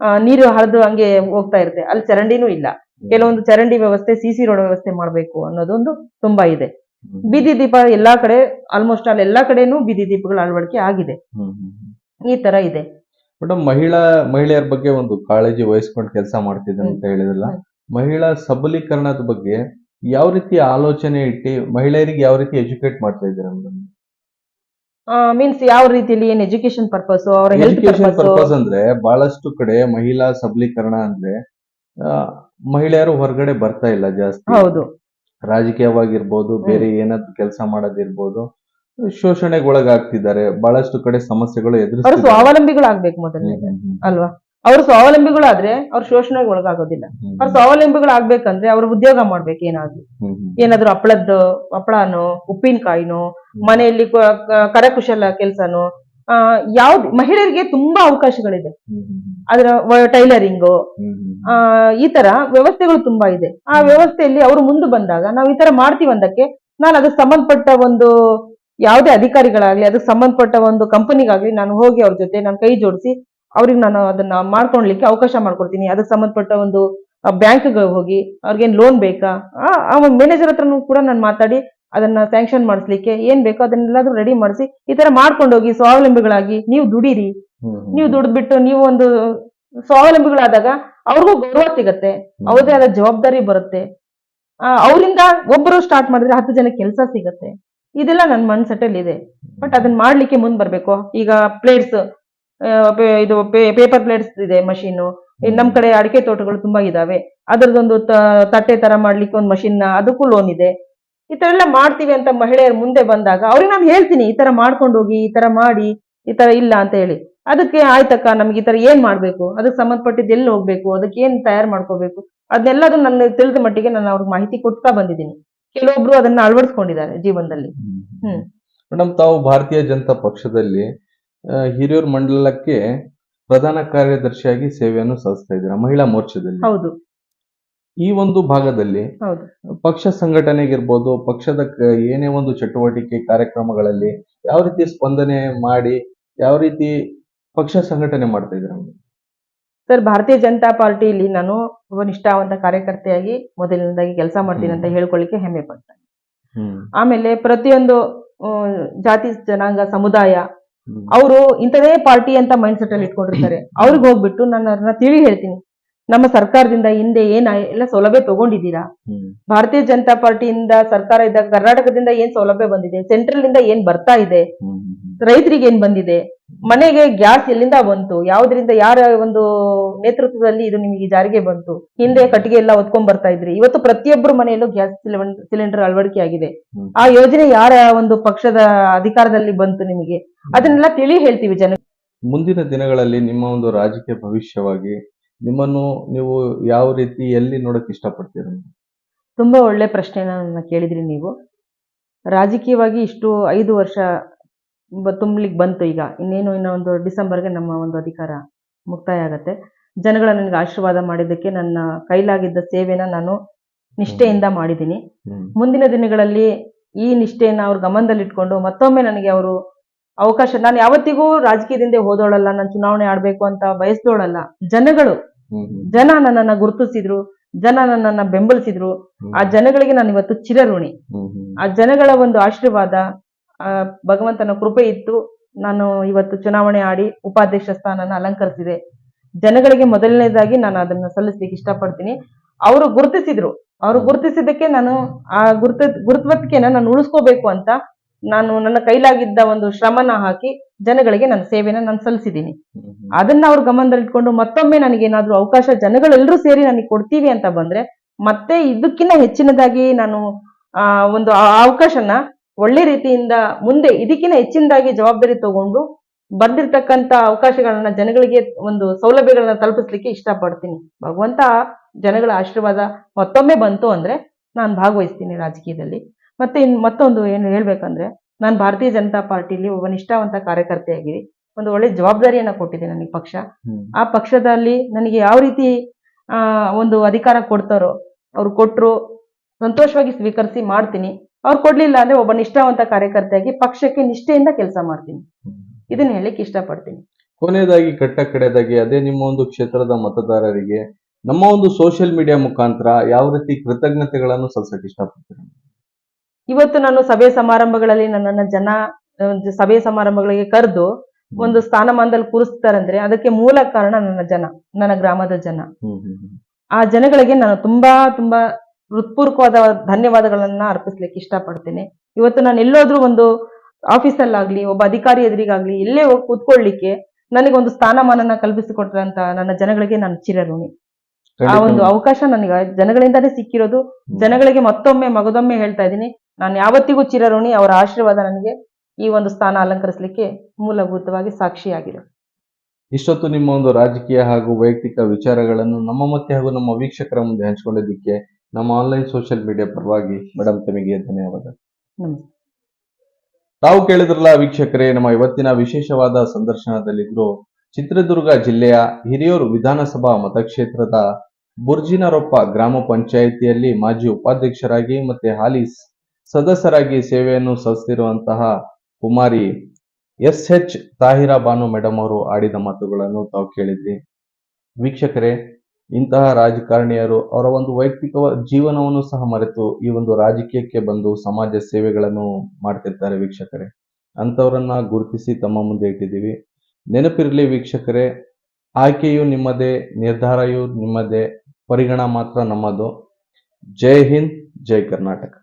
ಆ, ನೀರು ಹರಿದು ಹಂಗೆ ಹೋಗ್ತಾ ಇರುತ್ತೆ. ಅಲ್ಲಿ ಚರಂಡಿನೂ ಇಲ್ಲ. ಕೆಲವೊಂದು ಚರಂಡಿ ವ್ಯವಸ್ಥೆ ಸಿ ಸಿ ರೋಡ್ ವ್ಯವಸ್ಥೆ ಮಾಡಬೇಕು ಅನ್ನೋದೊಂದು ತುಂಬಾ ಇದೆ. ಬೀದಿ ದೀಪ ಎಲ್ಲಾ ಕಡೆ ಆಲ್ಮೋಸ್ಟ್ ಆಲ್ ಎಲ್ಲಾ ಕಡೆನೂ ಬೀದಿ ದೀಪಗಳ ಅಳವಡಿಕೆ ಆಗಿದೆ. ಈ ತರ ಇದೆ. ಮೇಡಮ್ ಮಹಿಳಾ ಮಹಿಳೆಯರ ಬಗ್ಗೆ ಒಂದು ಕಾಳಜಿ ವಹಿಸ್ಕೊಂಡು ಕೆಲಸ ಮಾಡ್ತಿದ್ದೆ ಅಂತ ಹೇಳಿದ್ರಲ್ಲ ಮಹಿಳಾ ಸಬಲೀಕರಣದ ಬಗ್ಗೆ ಯಾವ ರೀತಿ ಆಲೋಚನೆ ಇಟ್ಟು ಮಹಿಳೆಯರಿಗೆ ಯಾವ ರೀತಿ ಎಜುಕೇಟ್ ಮಾಡ್ತಾ ಇದ್ದೀರಾ ಮೇಡಮ್ ಮೀನ್ಸ್ ಯಾವ ರೀತಿಯಲ್ಲಿ ಏನ್ ಎಜುಕೇಶನ್ ಪರ್ಪಸ್ ಅವರ ಹೆಲ್ತ್ ಎಜುಕೇಶನ್ ಪರ್ಪಸ್ ಅಂದ್ರೆ ಬಹಳಷ್ಟು ಕಡೆ ಮಹಿಳಾ ಸಬಲೀಕರಣ ಅಂದ್ರೆ ಆ, ಮಹಿಳೆಯರು ಹೊರಗಡೆ ಬರ್ತಾ ಇಲ್ಲ ಜಾಸ್ತಿ. ಹೌದು. ರಾಜಕೀಯವಾಗಿರ್ಬೋದು ಬೇರೆ ಏನಾದ್ರು ಕೆಲಸ ಮಾಡೋದಿರ್ಬೋದು ಶೋಷಣೆಗೆ ಒಳಗಾಗ್ತಿದ್ದಾರೆ ಬಹಳಷ್ಟು ಕಡೆ ಸಮಸ್ಯೆಗಳು ಅವರು ಎದುರಿಸ್ತಿದ್ದಾರೆ ಸ್ವಾವಲಂಬಿಗಳಾಗ್ಬೇಕು ಮೊದಲನೇ. ಅಲ್ವಾ? ಅವರು ಸ್ವಾವಲಂಬಿಗಳಾದ್ರೆ ಅವ್ರು ಶೋಷಣೆಗೆ ಒಳಗಾಗೋದಿಲ್ಲ ಅವ್ರು ಸ್ವಾವಲಂಬಿಗಳಾಗ್ಬೇಕಂದ್ರೆ ಅವ್ರು ಉದ್ಯೋಗ ಮಾಡ್ಬೇಕು ಏನಾದ್ರು. ಏನಾದ್ರು ಹಪ್ಪಳದ್ದು ಹಪ್ಪಳನೋ ಉಪ್ಪಿನಕಾಯಿನೋ ಮನೆಯಲ್ಲಿ ಕ- ಕ- ಕರಕುಶಲ ಕೆಲಸನೋ ಯಾವ್ದು ಮಹಿಳೆಯರಿಗೆ ತುಂಬಾ ಅವಕಾಶಗಳಿದೆ. ಅದರ ಟೈಲರಿಂಗು ಆ ಈ ತರ ವ್ಯವಸ್ಥೆಗಳು ತುಂಬಾ ಇದೆ. ಆ ವ್ಯವಸ್ಥೆಯಲ್ಲಿ ಅವರು ಮುಂದೆ ಬಂದಾಗ ನಾವು ಈ ತರ ಮಾಡ್ತೀವಿ ಅಂದಕ್ಕೆ ನಾನು ಅದಕ್ಕೆ ಸಂಬಂಧಪಟ್ಟ ಒಂದು ಯಾವುದೇ ಅಧಿಕಾರಿಗಳಾಗ್ಲಿ ಅದಕ್ಕೆ ಸಂಬಂಧಪಟ್ಟ ಒಂದು ಕಂಪನಿಗಾಗ್ಲಿ ನಾನು ಹೋಗಿ ಅವ್ರ ಜೊತೆ ನಾನು ಕೈ ಜೋಡಿಸಿ ಅವ್ರಿಗೆ ನಾನು ಅದನ್ನ ಮಾಡ್ಕೊಳ್ಲಿಕ್ಕೆ ಅವಕಾಶ ಮಾಡ್ಕೊಡ್ತೀನಿ. ಅದಕ್ಕೆ ಸಂಬಂಧಪಟ್ಟ ಒಂದು ಬ್ಯಾಂಕ್ಗೆ ಹೋಗಿ ಅವ್ರಿಗೇನು ಲೋನ್ ಬೇಕಾ? ಆ ಒಂದು ಮ್ಯಾನೇಜರ್ ಹತ್ರನೂ ಕೂಡ ನಾನು ಮಾತಾಡಿ ಅದನ್ನ ಸ್ಯಾಂಕ್ಷನ್ ಮಾಡಿಸ್ಲಿಕ್ಕೆ ಏನ್ ಬೇಕೋ ಅದನ್ನೆಲ್ಲಾದ್ರೂ ರೆಡಿ ಮಾಡಿಸಿ ಈ ತರ ಮಾಡ್ಕೊಂಡೋಗಿ ಸ್ವಾವಲಂಬಿಗಳಾಗಿ ನೀವು ದುಡೀರಿ. ನೀವು ದುಡ್ದ್ಬಿಟ್ಟು ನೀವು ಒಂದು ಸ್ವಾವಲಂಬಿಗಳಾದಾಗ ಅವ್ರಿಗೂ ಗೌರವ ಸಿಗತ್ತೆ. ಅವ್ರದೇ ಆದ ಜವಾಬ್ದಾರಿ ಬರುತ್ತೆ. ಆ, ಅವರಿಂದ ಒಬ್ಬರು ಸ್ಟಾರ್ಟ್ ಮಾಡಿದ್ರೆ ಹತ್ತು ಜನ ಕೆಲಸ ಸಿಗತ್ತೆ. ಇದೆಲ್ಲ ನನ್ನ ಮನ್ಸೆಟ್ಟಲ್ಲಿ ಇದೆ ಬಟ್ ಅದನ್ನ ಮಾಡ್ಲಿಕ್ಕೆ ಮುಂದ್ ಬರ್ಬೇಕು. ಈಗ ಪ್ಲೇಟ್ಸ್ ಇದು ಪೇಪರ್ ಪ್ಲೇಟ್ಸ್ ಇದೆ ಮಷೀನು ನಮ್ ಕಡೆ ಅಡಿಕೆ ತೋಟಗಳು ತುಂಬಾ ಇದಾವೆ. ಅದರದೊಂದು ತಟ್ಟೆ ತರ ಮಾಡ್ಲಿಕ್ಕೆ ಒಂದು ಮಷಿನ್ ಅದಕ್ಕೂ ಲೋನ್ ಇದೆ. ಈ ತರ ಎಲ್ಲ ಮಾಡ್ತೀವಿ ಅಂತ ಮಹಿಳೆಯರು ಮುಂದೆ ಬಂದಾಗ, ಅವ್ರಿಗೆ ನಾನು ಹೇಳ್ತೀನಿ, ಈ ತರ ಮಾಡ್ಕೊಂಡು ಹೋಗಿ ಈ ತರ ಮಾಡಿ, ಈ ತರ ಇಲ್ಲ ಅಂತ ಹೇಳಿ. ಅದಕ್ಕೆ ಆಯ್ತಕ್ಕ, ನಮ್ಗೆ ಈ ತರ ಏನ್ ಮಾಡ್ಬೇಕು? ಅದಕ್ಕೆ ಸಂಬಂಧಪಟ್ಟಿದ್ದು ಎಲ್ಲಿ ಹೋಗ್ಬೇಕು? ಅದಕ್ಕೆ ಏನ್ ತಯಾರು ಮಾಡ್ಕೋಬೇಕು? ಅದನ್ನೆಲ್ಲದೂ ನನ್ನ ತಿಳಿದ ಮಟ್ಟಿಗೆ ನಾನು ಅವ್ರಿಗೆ ಮಾಹಿತಿ ಕೊಡ್ತಾ ಬಂದಿದ್ದೀನಿ. ಕೆಲವೊಬ್ರು ಅದನ್ನ ಅಳವಡಿಸ್ಕೊಂಡಿದ್ದಾರೆ ಜೀವನದಲ್ಲಿ. ಹ್ಮ್. ಮೇಡಮ್ ತಾವು ಭಾರತೀಯ ಜನತಾ ಪಕ್ಷದಲ್ಲಿ ಹಿರಿಯೂರ್ ಮಂಡಲಕ್ಕೆ ಪ್ರಧಾನ ಕಾರ್ಯದರ್ಶಿಯಾಗಿ ಸೇವೆಯನ್ನು ಸಲ್ಲಿಸ್ತಾ ಇದ್ದೀರಾ ಮಹಿಳಾ ಮೋರ್ಚಾದಲ್ಲಿ? ಹೌದು. ಈ ಒಂದು ಭಾಗದಲ್ಲಿ ಹೌದು. ಪಕ್ಷ ಸಂಘಟನೆಗಿರ್ಬೋದು ಪಕ್ಷದ ಕ- ಏನೇ ಒಂದು ಚಟುವಟಿಕೆ ಕಾರ್ಯಕ್ರಮಗಳಲ್ಲಿ ಯಾವ ರೀತಿ ಸ್ಪಂದನೆ ಮಾಡಿ ಯಾವ ರೀತಿ ಪಕ್ಷ ಸಂಘಟನೆ ಮಾಡ್ತಾ ಇದ್ದೀರಾ ಮೇಡಮ್? ಸರ್ ಭಾರತೀಯ ಜನತಾ ಪಾರ್ಟಿಯಲ್ಲಿ ನಾನು ಒಬ್ಬ ನಿಷ್ಠಾವಂತ ಕಾರ್ಯಕರ್ತೆಯಾಗಿ ಮೊದಲಿನದಾಗಿ ಕೆಲಸ ಮಾಡ್ತೀನಿ ಅಂತ ಹೇಳ್ಕೊಳ್ಳಿಕ್ಕೆ ಹೆಮ್ಮೆ ಪಡ್ತೇನೆ. ಆಮೇಲೆ ಪ್ರತಿಯೊಂದು ಜಾತಿ ಜನಾಂಗ ಸಮುದಾಯ ಅವರು ಇಂಥದೇ ಪಾರ್ಟಿ ಅಂತ ಮೈಂಡ್ ಸೆಟ್ ಅಲ್ಲಿ ಇಟ್ಕೊಂಡಿರ್ತಾರೆ. ಅವ್ರಿಗೆ ಹೋಗ್ಬಿಟ್ಟು ನಾನು ಅದನ್ನ ತಿಳಿ ಹೇಳ್ತೀನಿ. ನಮ್ಮ ಸರ್ಕಾರದಿಂದ ಹಿಂದೆ ಏನ್ ಎಲ್ಲ ಸೌಲಭ್ಯ ತಗೊಂಡಿದ್ದೀರಾ? ಭಾರತೀಯ ಜನತಾ ಪಾರ್ಟಿಯಿಂದ ಸರ್ಕಾರ ಇದ್ದಾಗ ಕರ್ನಾಟಕದಿಂದ ಏನ್ ಸೌಲಭ್ಯ ಬಂದಿದೆ? ಸೆಂಟ್ರಲ್ ಇಂದ ಏನ್ ಬರ್ತಾ ಇದೆ. ರೈತರಿಗೆ ಏನ್ ಬಂದಿದೆ? ಮನೆಗೆ ಗ್ಯಾಸ್ ಎಲ್ಲಿಂದ ಬಂತು? ಯಾವ್ದ್ರಿಂದ ಯಾರ ಒಂದು ನೇತೃತ್ವದಲ್ಲಿ ಇದು ನಿಮಗೆ ಜಾರಿಗೆ ಬಂತು? ಹಿಂದೆ ಕಟ್ಟಿಗೆ ಎಲ್ಲ ಹೊತ್ಕೊಂಡ್ ಬರ್ತಾ ಇದ್ರಿ. ಇವತ್ತು ಪ್ರತಿಯೊಬ್ಬರು ಮನೆಯಲ್ಲೂ ಗ್ಯಾಸ್ ಸಿಲಿಂಡರ್ ಅಳವಡಿಕೆ ಆಗಿದೆ. ಆ ಯೋಜನೆ ಯಾರ ಒಂದು ಪಕ್ಷದ ಅಧಿಕಾರದಲ್ಲಿ ಬಂತು ನಿಮಗೆ? ಅದನ್ನೆಲ್ಲ ತಿಳಿ ಹೇಳ್ತೀವಿ ಜನ ಮುಂದಿನ ದಿನಗಳಲ್ಲಿ ನಿಮ್ಮ ಒಂದು ರಾಜಕೀಯ ಭವಿಷ್ಯವಾಗಿ ನಿಮ್ಮನ್ನು ನೀವು ಯಾವ ರೀತಿ ಎಲ್ಲಿ ನೋಡಕ್ಕೆ ಇಷ್ಟಪಡ್ತೀರ? ತುಂಬಾ ಒಳ್ಳೆ ಪ್ರಶ್ನೆನ ನನ್ನ ಕೇಳಿದ್ರಿ ನೀವು. ರಾಜಕೀಯವಾಗಿ ಇಷ್ಟು ಐದು ವರ್ಷ ತುಂಬಲಿಕ್ಕೆ ಬಂತು ಈಗ. ಇನ್ನೇನು ಇನ್ನೂ ಒಂದು ಡಿಸೆಂಬರ್ಗೆ ನಮ್ಮ ಒಂದು ಅಧಿಕಾರ ಮುಕ್ತಾಯ ಆಗತ್ತೆ. ಜನಗಳ ನನಗೆ ಆಶೀರ್ವಾದ ಮಾಡಿದ್ದಕ್ಕೆ ನನ್ನ ಕೈಲಾಗಿದ್ದ ಸೇವೆನ ನಾನು ನಿಷ್ಠೆಯಿಂದ ಮಾಡಿದ್ದೀನಿ. ಮುಂದಿನ ದಿನಗಳಲ್ಲಿ ಈ ನಿಷ್ಠೆಯನ್ನು ಅವ್ರ ಗಮನದಲ್ಲಿಟ್ಕೊಂಡು ಮತ್ತೊಮ್ಮೆ ನನಗೆ ಅವರು ಅವಕಾಶ ನಾನು ಯಾವತ್ತಿಗೂ ರಾಜಕೀಯದಿಂದ ಹೋದೋಳಲ್ಲ ನಾನು ಚುನಾವಣೆ ಆಡ್ಬೇಕು ಅಂತ ಬಯಸ್ದೋಳಲ್ಲ. ಜನಗಳು. ಜನ ನನ್ನನ್ನ ಗುರುತಿಸಿದ್ರು ಜನ ನನ್ನನ್ನ ಬೆಂಬಲಿಸಿದ್ರು. ಆ ಜನಗಳಿಗೆ ನಾನು ಇವತ್ತು ಚಿರಋಣಿ. ಆ ಜನಗಳ ಒಂದು ಆಶೀರ್ವಾದ ಆ ಭಗವಂತನ ಕೃಪೆ ಇತ್ತು. ನಾನು ಇವತ್ತು ಚುನಾವಣೆ ಆಡಿ ಉಪಾಧ್ಯಕ್ಷ ಸ್ಥಾನನ ಅಲಂಕರಿಸಿದೆ. ಜನಗಳಿಗೆ ಮೊದಲನೇದಾಗಿ ನಾನು ಅದನ್ನ ಸಲ್ಲಿಸ್ಲಿಕ್ಕೆ ಇಷ್ಟಪಡ್ತೀನಿ. ಅವರು ಗುರುತಿಸಿದ್ರು. ಅವರು ಗುರುತಿಸಿದ್ದಕ್ಕೆ ನಾನು ಆ ಗುರುತ ಗುರುತ್ವತ್ಕೆನ ನಾನು ಉಳಿಸ್ಕೋಬೇಕು ಅಂತ ನಾನು ನನ್ನ ಕೈಲಾಗಿದ್ದ ಒಂದು ಶ್ರಮನ ಹಾಕಿ ಜನಗಳಿಗೆ ನನ್ನ ಸೇವೆನ ನಾನು ಸಲ್ಲಿಸಿದ್ದೀನಿ. ಅದನ್ನ ಅವ್ರ ಗಮನದಲ್ಲಿಟ್ಕೊಂಡು ಮತ್ತೊಮ್ಮೆ ನನಗೇನಾದ್ರೂ ಅವಕಾಶ ಜನಗಳೆಲ್ಲರೂ ಸೇರಿ ನನಗೆ ಕೊಡ್ತೀವಿ ಅಂತ ಬಂದ್ರೆ ಮತ್ತೆ ಇದಕ್ಕಿಂತ ಹೆಚ್ಚಿನದಾಗಿ ನಾನು ಆ ಒಂದು ಅವಕಾಶನ ಒಳ್ಳೆ ರೀತಿಯಿಂದ ಮುಂದೆ ಇದಕ್ಕಿಂತ ಹೆಚ್ಚಿನದಾಗಿ ಜವಾಬ್ದಾರಿ ತಗೊಂಡು ಬಂದಿರತಕ್ಕಂತ ಅವಕಾಶಗಳನ್ನ ಜನಗಳಿಗೆ ಒಂದು ಸೌಲಭ್ಯಗಳನ್ನ ತಲುಪಿಸ್ಲಿಕ್ಕೆ ಇಷ್ಟಪಡ್ತೀನಿ. ಭಗವಂತ ಜನಗಳ ಆಶೀರ್ವಾದ ಮತ್ತೊಮ್ಮೆ ಬಂತು ಅಂದ್ರೆ ನಾನು ಭಾಗವಹಿಸ್ತೀನಿ ರಾಜಕೀಯದಲ್ಲಿ. ಮತ್ತೆ ಇನ್ ಮತ್ತೊಂದು ಏನು ಹೇಳ್ಬೇಕಂದ್ರೆ ನಾನು ಭಾರತೀಯ ಜನತಾ ಪಾರ್ಟಿಲಿ ಒಬ್ಬ ನಿಷ್ಠಾವಂತ ಕಾರ್ಯಕರ್ತೆಯಾಗಿರಿ ಒಂದು ಒಳ್ಳೆ ಜವಾಬ್ದಾರಿಯನ್ನ ಕೊಟ್ಟಿದೆ ನನಗೆ ಪಕ್ಷ. ಆ ಪಕ್ಷದಲ್ಲಿ ನನಗೆ ಯಾವ ರೀತಿ ಆ ಒಂದು ಅಧಿಕಾರ ಕೊಡ್ತಾರೋ ಅವ್ರು ಕೊಟ್ಟರು ಸಂತೋಷವಾಗಿ ಸ್ವೀಕರಿಸಿ ಮಾಡ್ತೀನಿ. ಅವ್ರು ಕೊಡ್ಲಿಲ್ಲ ಅಂದ್ರೆ ಒಬ್ಬ ನಿಷ್ಠಾವಂತ ಕಾರ್ಯಕರ್ತೆಯಾಗಿ ಪಕ್ಷಕ್ಕೆ ನಿಷ್ಠೆಯಿಂದ ಕೆಲಸ ಮಾಡ್ತೀನಿ. ಇದನ್ನ ಹೇಳಿಕ್ಕೆ ಇಷ್ಟಪಡ್ತೀನಿ. ಕೊನೆಯದಾಗಿ ಕಟ್ಟ ಕಡೆಯದಾಗಿ ಅದೇ ನಿಮ್ಮ ಒಂದು ಕ್ಷೇತ್ರದ ಮತದಾರರಿಗೆ ನಮ್ಮ ಒಂದು ಸೋಷಿಯಲ್ ಮೀಡಿಯಾ ಮುಖಾಂತರ ಯಾವ ರೀತಿ ಕೃತಜ್ಞತೆಗಳನ್ನು ಸಲ್ಲಿಸಕ್ಕೆ ಇಷ್ಟಪಡ್ತೀರಾ? ಇವತ್ತು ನಾನು ಸಭೆ ಸಮಾರಂಭಗಳಲ್ಲಿ ನನ್ನನ್ನ ಜನ ಸಭೆ ಸಮಾರಂಭಗಳಿಗೆ ಕರೆದು ಒಂದು ಸ್ಥಾನಮಾನದಲ್ಲಿ ಕೂರಿಸ್ತಾರಂದ್ರೆ ಅದಕ್ಕೆ ಮೂಲ ಕಾರಣ ನನ್ನ ಜನ ನನ್ನ ಗ್ರಾಮದ ಜನ. ಆ ಜನಗಳಿಗೆ ನಾನು ತುಂಬಾ ತುಂಬಾ ಹೃತ್ಪೂರ್ವಕವಾದ ಧನ್ಯವಾದಗಳನ್ನ ಅರ್ಪಿಸ್ಲಿಕ್ಕೆ ಇಷ್ಟಪಡ್ತೇನೆ. ಇವತ್ತು ನಾನು ಎಲ್ಲೋದ್ರೂ ಒಂದು ಆಫೀಸಲ್ಲಾಗ್ಲಿ ಒಬ್ಬ ಅಧಿಕಾರಿ ಎದುರಿಗಾಗ್ಲಿ ಎಲ್ಲೇ ಹೋಗಿ ಕೂತ್ಕೊಳ್ಳಿಕ್ಕೆ ನನಗೆ ಒಂದು ಸ್ಥಾನಮಾನನ ಕಲ್ಪಿಸಿಕೊಟ್ಟಂತ ನನ್ನ ಜನಗಳಿಗೆ ನಾನು ಚಿರಋಣಿ. ಆ ಒಂದು ಅವಕಾಶ ನನಗೆ ಜನಗಳಿಂದಾನೇ ಸಿಕ್ಕಿರೋದು. ಜನಗಳಿಗೆ ಮತ್ತೊಮ್ಮೆ ಮಗದೊಮ್ಮೆ ಹೇಳ್ತಾ ಇದ್ದೀನಿ. ನಾನು ಯಾವತ್ತಿಗೂ ಚಿರಋಣಿ ಅವರ ಆಶೀರ್ವಾದ ನನಗೆ ಈ ಒಂದು ಸ್ಥಾನ ಅಲಂಕರಿಸಲಿಕ್ಕೆ ಮೂಲಭೂತವಾಗಿ ಸಾಕ್ಷಿಯಾಗಿದೆ ಇಷ್ಟೊತ್ತು ನಿಮ್ಮ ಒಂದು ರಾಜಕೀಯ ಹಾಗೂ ವೈಯಕ್ತಿಕ ವಿಚಾರಗಳನ್ನು ನಮ್ಮ ಮತ್ತೆ ಹಾಗೂ ನಮ್ಮ ವೀಕ್ಷಕರ ಮುಂದೆ ಹಂಚಿಕೊಂಡಿದ್ದಕ್ಕೆ ನಮ್ಮ ಆನ್ಲೈನ್ ಸೋಷಿಯಲ್ ಮೀಡಿಯಾ ಪರವಾಗಿ ಮೇಡಮ್ ತಮಗೆ ಧನ್ಯವಾದ. ನಮಸ್ತೆ. ತಾವು ಕೇಳಿದ್ರಲ್ಲ ವೀಕ್ಷಕರೇ ನಮ್ಮ ಇವತ್ತಿನ ವಿಶೇಷವಾದ ಸಂದರ್ಶನದಲ್ಲಿದ್ರು ಚಿತ್ರದುರ್ಗ ಜಿಲ್ಲೆಯ ಹಿರಿಯೂರು ವಿಧಾನಸಭಾ ಮತಕ್ಷೇತ್ರದ ಬುರ್ಜಿನರೊಪ್ಪ ಗ್ರಾಮ ಪಂಚಾಯಿತಿಯಲ್ಲಿ ಮಾಜಿ ಉಪಾಧ್ಯಕ್ಷರಾಗಿ ಮತ್ತೆ ಹಾಲಿ ಸದಸ್ಯರಾಗಿ ಸೇವೆಯನ್ನು ಸಲ್ಲಿಸಿರುವಂತಹ Kumari S H Tahira Banu madam ಅವರು ಆಡಿದ ಮಾತುಗಳನ್ನು ತಾವು ಕೇಳಿದ್ರಿ ವೀಕ್ಷಕರೇ, ಇಂತಹ ರಾಜಕಾರಣಿಯರು ಅವರ ಒಂದು ವೈಯಕ್ತಿಕ ಜೀವನವನ್ನು ಸಹ ಮರೆತು ಈ ಒಂದು ರಾಜಕೀಯಕ್ಕೆ ಬಂದು ಸಮಾಜ ಸೇವೆಗಳನ್ನು ಮಾಡ್ತಿರ್ತಾರೆ ವೀಕ್ಷಕರೇ. ಅಂಥವರನ್ನ ಗುರುತಿಸಿ ತಮ್ಮ ಮುಂದೆ ಇಟ್ಟಿದ್ದೀವಿ. ನೆನಪಿರಲಿ ವೀಕ್ಷಕರೇ, ಆಯ್ಕೆಯು ನಿಮ್ಮದೇ, ನಿರ್ಧಾರಯು ನಿಮ್ಮದೇ ಪರಿಗಣ ಮಾತ್ರ ನಮ್ಮದು. ಜೈ ಹಿಂದ್, ಜೈ ಕರ್ನಾಟಕ.